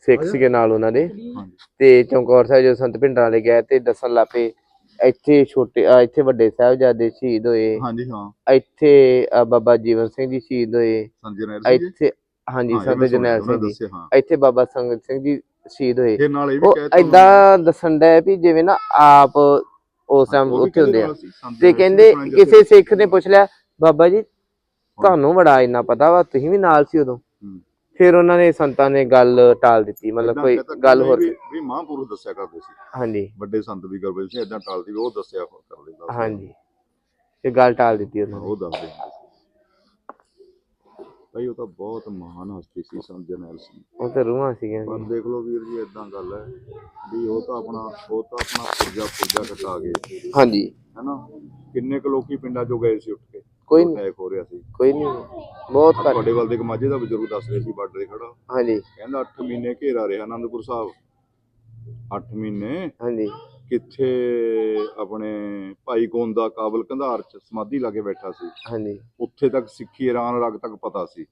ਸਿੱਖ ਸੀਗੇ ਨਾਲ ਉਹਨਾਂ ਦੇ। ਤੇ ਚਮਕੌਰ ਸਾਹਿਬ ਜਦੋਂ ਸੰਤ ਪਿੰਡਾਂ ਵਾਲੇ ਗਏ ਤੇ ਦੱਸਣ ਲੱਪੇ ਇੱਥੇ ਛੋਟੇ ਅਹ ਇੱਥੇ ਵੱਡੇ ਸਾਹਿਬਜ਼ਾਦੇ ਸ਼ਹੀਦ ਹੋਏ। ਹਾਂਜੀ ਹਾਂ। ਇੱਥੇ ਬਾਬਾ ਜੀਵਨ ਸਿੰਘ ਜੀ ਸ਼ਹੀਦ ਹੋਏ। ਇੱਥੇ ਹਾਂਜੀ ਸੰਤ ਜਰਨੈਲ ਉਹਨਾਂ ਸਿੰਘ ਜੀ। ਇੱਥੇ ਬਾਬਾ ਸੰਗਤ ਸਿੰਘ ਜੀ ਸ਼ਹੀਦ ਹੋਏ। ਇਹ ਨਾਲ ਇਹ ਵੀ ਉਹ ਕਹਿ ਤਾ ਉਹਨਾਂ ਐਦਾਂ ਦੱਸਣ ਦਾ ਵੀ ਜਿਵੇਂ ਨਾ ਆਪ ਉਸ। ਟਾਈਮ ਉੱਥੇ ਹੁੰਦੇ ਆ। ਤੇ ਕਹਿੰਦੇ ਕਿਸੇ ਸਿੱਖ ਨੇ ਪੁੱਛ ਲਿਆ ਬਾਬਾ ਜੀ ਤੁਹਾਨੂੰ ਬੜਾ ਇੰਨਾ ਪਤਾ ਵਾ ਤੁਸੀਂ ਵੀ ਨਾਲ ਸੀ ਉਦੋਂ। ਫਿਰ ਉਹਨਾਂ ਨੇ ਸੰਤਾਂ ਨੇ ਗੱਲ ਟਾਲ ਦਿੱਤੀ ਮਤਲਬ ਕੋਈ ਗੱਲ ਹੋਰ ਵੀ ਮਹਾਂਪੁਰਖ ਦੱਸਿਆ ਕਰਦੇ ਸੀ। ਹਾਂਜੀ। ਵੱਡੇ ਸੰਤ ਵੀ ਕਰਦੇ ਸੀ ਇਦਾਂ ਟਾਲਦੀ ਉਹ ਦੱਸਿਆ ਕਰਦੇ। ਹਾਂਜੀ। ਇਹ ਗੱਲ ਟਾਲ ਦਿੱਤੀ ਉਹਨਾਂ ਨੇ। ਉਹ ਦੱਸਦੇ ਭਾਈ ਉਹ ਤਾਂ ਬਹੁਤ ਮਹਾਨ ਹਸਤੀ ਸੀ ਸੰਤ ਜਰਨੈਲ ਸਿੰਘ ਉਹ ਤੇ ਰੂਹਾਂ ਸੀਗੀਆਂ ਪਰ ਦੇਖ ਲਓ ਵੀਰ ਜੀ ਇਦਾਂ ਗੱਲ ਹੈ ਵੀ ਉਹ ਤਾਂ ਆਪਣਾ ਉਹ ਤਾਂ ਆਪਣਾ ਪੁਰਜਾ ਪੁਰਜਾ ਕਟਾ ਗਏ ਹਾਂਜੀ। ਹੈਨਾ? ਕਿੰਨੇ ਕੁ ਲੋਕੀ ਪਿੰਡਾਂ ਚੋਂ ਗਏ ਸੀ ਉੱਠ ਕੇ? ਕੋਈ ਨਹੀਂ ਹੋ ਰਿਹਾ ਸੀ। ਕੋਈ ਨਹੀਂ ਬਹੁਤ ਘੱਟ। ਤੁਹਾਡੇ ਵੱਲ ਦੇ ਇੱਕ ਮਾਝੇ ਦਾ ਬਜ਼ੁਰਗ ਦੱਸ ਰਿਹਾ ਸੀ ਬਾਰਡਰ ਤੇ ਖੜਾ। ਹਾਂਜੀ। ਕਹਿੰਦਾ 8 ਮਹੀਨੇ ਘੇਰਾ ਰਿਹਾ ਆਨੰਦਪੁਰ ਸਾਹਿਬ। 8 ਮਹੀਨੇ? ਹਾਂਜੀ। ਕਿੱਥੇ ਆਪਣੇ ਭਾਈ ਗੋਂਦਾ ਕਾਬਲ ਕੰਧਾਰ ਚ ਸਮਾਧੀ ਲਾ ਕੇ ਬੈਠਾ ਸੀ। ਹਾਂਜੀ। ਉੱਥੇ ਤੱਕ ਸਿੱਖੀ ਇਰਾਨ ਰਗ ਤੱਕ ਪਤਾ ਸੀ।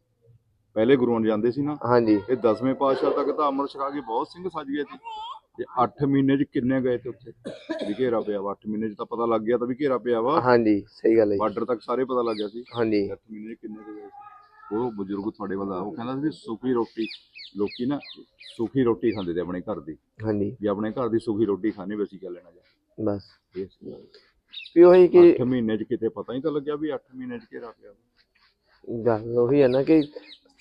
ਪਹਿਲੇ ਗੁਰੂਆਂ ਜਾਂਦੇ ਸੀ ਨਾ। ਹਾਂਜੀ। ਇਹ 10ਵੇਂ ਪਾਤਸ਼ਾਹ ਤੱਕ ਤਾਂ ਅੰਮ੍ਰਿਤ ਛਕਾ ਕੇ ਬਹੁਤ ਸਿੰਘ ਸੱਜ ਗਏ ਸੀ। ਤੇ 8 ਮਹੀਨੇ ਚ ਕਿੰਨੇ ਗਏ ਤੇ ਉੱਥੇ? ਵੀ ਘੇਰਾ ਪਿਆ ਵਾ। 8 ਮਹੀਨੇ ਚ ਤਾਂ ਪਤਾ ਲੱਗ ਗਿਆ ਤਾਂ ਵੀ ਘੇਰਾ ਪਿਆ ਵਾ। ਹਾਂਜੀ ਸਹੀ ਗੱਲ ਹੈ। ਬਾਰਡਰ ਤੱਕ ਸਾਰੇ ਪਤਾ ਲੱਗ ਗਿਆ ਸੀ। ਹਾਂਜੀ। 8 ਮਹੀਨੇ ਕਿੰਨੇ ਗਏ ਸੀ? ਉਹ ਬਜ਼ੁਰਗ ਤੁਹਾਡੇ ਵੱਲ ਆ ਉਹ ਕਹਿੰਦਾ ਸੀ ਵੀ ਸੁੱਕੀ ਰੋਟੀ ਲੋਕੀ ਨਾ ਸੁੱਕੀ ਰੋਟੀ ਖਾਂਦੇ ਤੇ ਆਪਣੇ ਘਰ ਦੀ। ਹਾਂਜੀ। ਵੀ ਆਪਣੇ ਘਰ ਦੀ ਸੁੱਕੀ ਰੋਟੀ ਖਾਣੀ ਵੀ ਅਸੀਂ ਕਿਆ ਲੈਣਾ ਜਾ। ਬਸ। ਵੀ ਉਹੀ ਕਿ 8 ਮਹੀਨੇ ਚ ਕਿਤੇ ਪਤਾ ਹੀ ਤਾਂ ਲੱਗਿਆ ਵੀ 8 ਮਹੀਨੇ ਚ ਘੇਰਾ ਪਿਆ। ਗੱਲ ਉਹੀ ਹੈ ਨਾ ਕਿ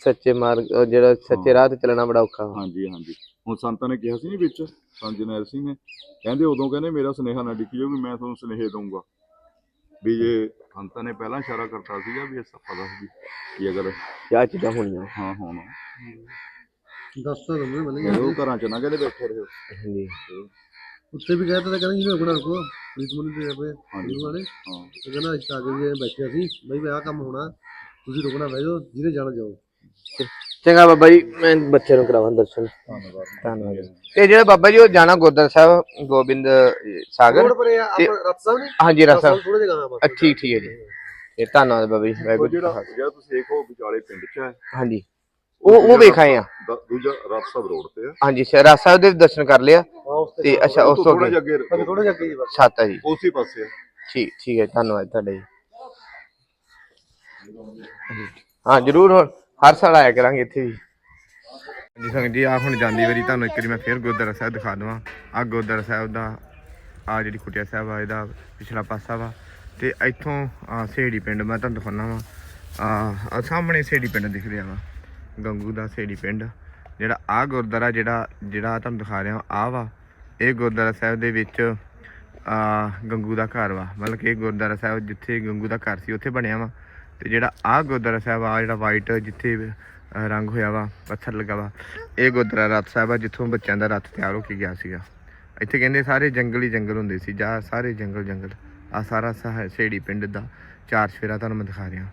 ਸੱਚੇ ਮਾਰਗ ਜਿਹੜਾ ਸੱਚੇ ਰਾਹ ਤੇ ਚੱਲਣਾ ਬੜਾ ਔਖਾ। ਹਾਂਜੀ ਹਾਂਜੀ। ਹੁਣ ਸੰਤਾਂ ਨੇ ਕਿਹਾ ਸੀ ਨਹੀਂ ਵਿੱਚ ਸੰਤ ਸਿੰਘ ਨੇ ਕਹਿੰਦੇ ਉਦੋਂ ਕਹਿੰਦੇ ਮੇਰਾ ਸੁਨੇਹਾ ਨਾ ਡਿੱਕਿਓ ਵੀ ਮੈਂ ਤੁਹਾਨੂੰ ਸੁਨੇਹੇ ਦਊਂਗਾ। ਵੀ ਜੇ ਸੰਤਾਂ ਨੇ ਪਹਿਲਾਂ ਇਸ਼ਾਰਾ ਕਰਤਾ ਸੀਗਾ ਵੀ ਇਹ ਸਭ ਪਤਾ ਸੀ ਕਿ ਅਗਰ ਕਿਆ ਚੀਜ਼ਾਂ ਹੋਣੀਆਂ। ਹਾਂ ਹੁਣ। ਦੱਸ ਤਾਂ ਦਿੰਦੇ ਮੈਨੂੰ ਕਹਿੰਦੇ ਉਹ ਘਰਾਂ ਚ ਨਾ ਕਹਿੰਦੇ ਬੈਠੇ ਰਹੋ। ਹਾਂਜੀ। ਉੱਤੇ ਵੀ ਕਹਿ ਤਾ ਕਹਿੰਦਾ ਜਿਵੇਂ ਆਪਣਾ ਰੁਕੋ। ਪ੍ਰੀਤ ਮੁਨੀ ਦੇ ਆਪਣੇ ਹਾਂਜੀ। ਵਾਲੇ ਹਾਂ। ਕਹਿੰਦਾ ਅਸੀਂ ਤਾਂ ਅੱਗੇ ਬੈਠੇ ਸੀ ਬਈ ਵੀ ਆਹ ਕੰਮ ਹੋਣਾ ਤੁਸੀਂ ਰੁਕਣਾ ਬਹਿ ਜਾਓ ਜਿਹਨੇ ਜਾਣਾ ਜਾਓ। ਚੰਗਾ ਬਾਬਾ ਜੀ ਮੈਂ ਬੱਚੇ ਨੂੰ ਕਰਾਵਾਂ ਦਰਸ਼ਨ। ਧੰਨਵਾਦ। ਧੰਨਵਾਦ। ਤੇ ਜਿਹੜਾ ਬਾਬਾ ਜੀ ਉਹ ਜਾਣਾ ਗੁਰਦੁਆਰਾ ਸਾਹਿਬ ਗੋਬਿੰਦ ਸਾਗਰ। ਪਰੇ ਆਪਾਂ ਰਤ ਸਾਹਿਬ ਨੇ? ਹਾਂਜੀ ਥੋੜੇ ਠੀਕ ਠੀਕ ਹੈ ਜੀ। ਇਹ ਧੰਨਵਾਦ ਬਾਬਾ ਜੀ ਉਹ ਵਾਹਿਗੁਰੂ ਜੀ ਜਿਹੜਾ ਕਾ ਖਾਲਸਾ। ਜਿਹੜਾ ਤੁਸੀਂ ਦੇਖੋ ਵਿਚਾਲੇ ਪਿੰਡ ਚ ਹੈ। ਹਾਂਜੀ। ਉਹ ਉਹ ਵੇਖ ਆਏ ਆ। ਦੂਜਾ ਰਾਤ ਸਾਹਿਬ ਰੋਡ ਤੇ ਆ। ਹਾਂਜੀ ਸ਼ਹਿਰਾ ਸਾਹਿਬ ਦੇ ਦਰਸ਼ਨ ਕਰ ਲਿਆ ਤੇ ਅੱਛਾ ਉਸ ਤੋਂ ਥੋੜਾ ਥੋੜਾ ਜਿਹਾ ਅੱਗੇ ਜੀ ਬਸ। ਛੱਤ ਹੈ ਜੀ। ਉਸੇ ਪਾਸੇ ਆ। ਠੀਕ ਠੀਕ ਹੈ ਧੰਨਵਾਦ ਤੁਹਾਡਾ ਜੀ। ਹਾਂ ਜਰੂਰ ਹੁਣ। ਹਰ ਸਾਲ ਆਇਆ ਕਰਾਂਗੇ ਇੱਥੇ ਵੀ। ਜੀ ਸੰਗਤ ਜੀ ਆ ਹੁਣ ਜਾਂਦੀ ਵਾਰੀ ਤੁਹਾਨੂੰ ਇੱਕ ਵਾਰੀ ਮੈਂ ਫੇਰ ਗੁਰਦੁਆਰਾ ਸਾਹਿਬ ਦਿਖਾ ਦਵਾਂ। ਆ ਗੁਰਦੁਆਰਾ ਸਾਹਿਬ ਦਾ ਆ ਜਿਹੜੀ ਕੁਟਿਆ ਸਾਹਿਬ ਆ, ਇਹਦਾ ਪਿਛਲਾ ਪਾਸਾ ਵਾ। ਤੇ ਇੱਥੋਂ ਆ ਸੇੜੀ ਪਿੰਡ, ਮੈਂ ਤੁਹਾਨੂੰ ਦਿਖਾਉਣਾ ਵਾ। ਆ ਸਾਹਮਣੇ ਸੇੜੀ ਪਿੰਡ ਦਿਖ ਰਿਹਾ ਵਾ। ਗੰਗੂ ਦਾ ਸੇੜੀ ਪਿੰਡ। ਜਿਹੜਾ ਆ ਗੁਰਦੁਆਰਾ ਜਿਹੜਾ ਜਿਹੜਾ ਤੁਹਾਨੂੰ ਦਿਖਾ ਰਿਹਾ ਆ ਵਾ। ਇਹ ਗੁਰਦੁਆਰਾ ਸਾਹਿਬ ਦੇ ਵਿੱਚ ਆ ਗੰਗੂ ਦਾ ਘਰ ਵਾ। ਮਤਲਬ ਕਿ ਇਹ ਗੁਰਦੁਆਰਾ ਸਾਹਿਬ ਜਿੱਥੇ ਗੰਗੂ ਦਾ ਘਰ ਸੀ, ਉੱਥੇ ਬਣਿਆ ਵਾ। ਤੇ ਜਿਹੜਾ ਆ ਗੁਰਦੁਆਰਾ ਸਾਹਿਬ ਆ, ਜਿਹੜਾ ਵਾਈਟ ਜਿੱਥੇ ਰੰਗ ਹੋਇਆ ਵਾ, ਪੱਥਰ ਲੱਗਾ ਵਾ, ਇਹ ਗੁਰਦੁਆਰਾ ਰਥ ਸਾਹਿਬ ਆ, ਜਿੱਥੋਂ ਬੱਚਿਆਂ ਦਾ ਰੱਥ ਤਿਆਰ ਹੋ ਕੇ ਗਿਆ ਸੀਗਾ। ਇੱਥੇ ਕਹਿੰਦੇ ਸਾਰੇ ਜੰਗਲ ਹੀ ਜੰਗਲ ਹੁੰਦੇ ਸੀ, ਜਾਂ ਸਾਰੇ ਜੰਗਲ ਜੰਗਲ। ਆ ਸਾਰਾ ਸਹੇੜੀ ਪਿੰਡ ਦਾ ਚਾਰ ਸਫੇਰਾ ਤੁਹਾਨੂੰ ਮੈਂ ਦਿਖਾ ਰਿਹਾ।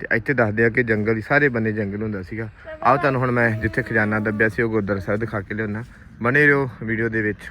ਤੇ ਇੱਥੇ ਦੱਸਦੇ ਆ ਕਿ ਜੰਗਲ ਹੀ, ਸਾਰੇ ਬੰਨੇ ਜੰਗਲ ਹੁੰਦਾ ਸੀਗਾ। ਆਓ ਤੁਹਾਨੂੰ ਹੁਣ ਮੈਂ ਜਿੱਥੇ ਖਜ਼ਾਨਾ ਦੱਬਿਆ ਸੀ, ਉਹ ਗੁਰਦੁਆਰਾ ਸਾਹਿਬ ਦਿਖਾ ਕੇ ਲਿਆਉਣਾ ਬਣੇ ਰਹੋ ਵੀਡੀਓ ਦੇ ਵਿੱਚ।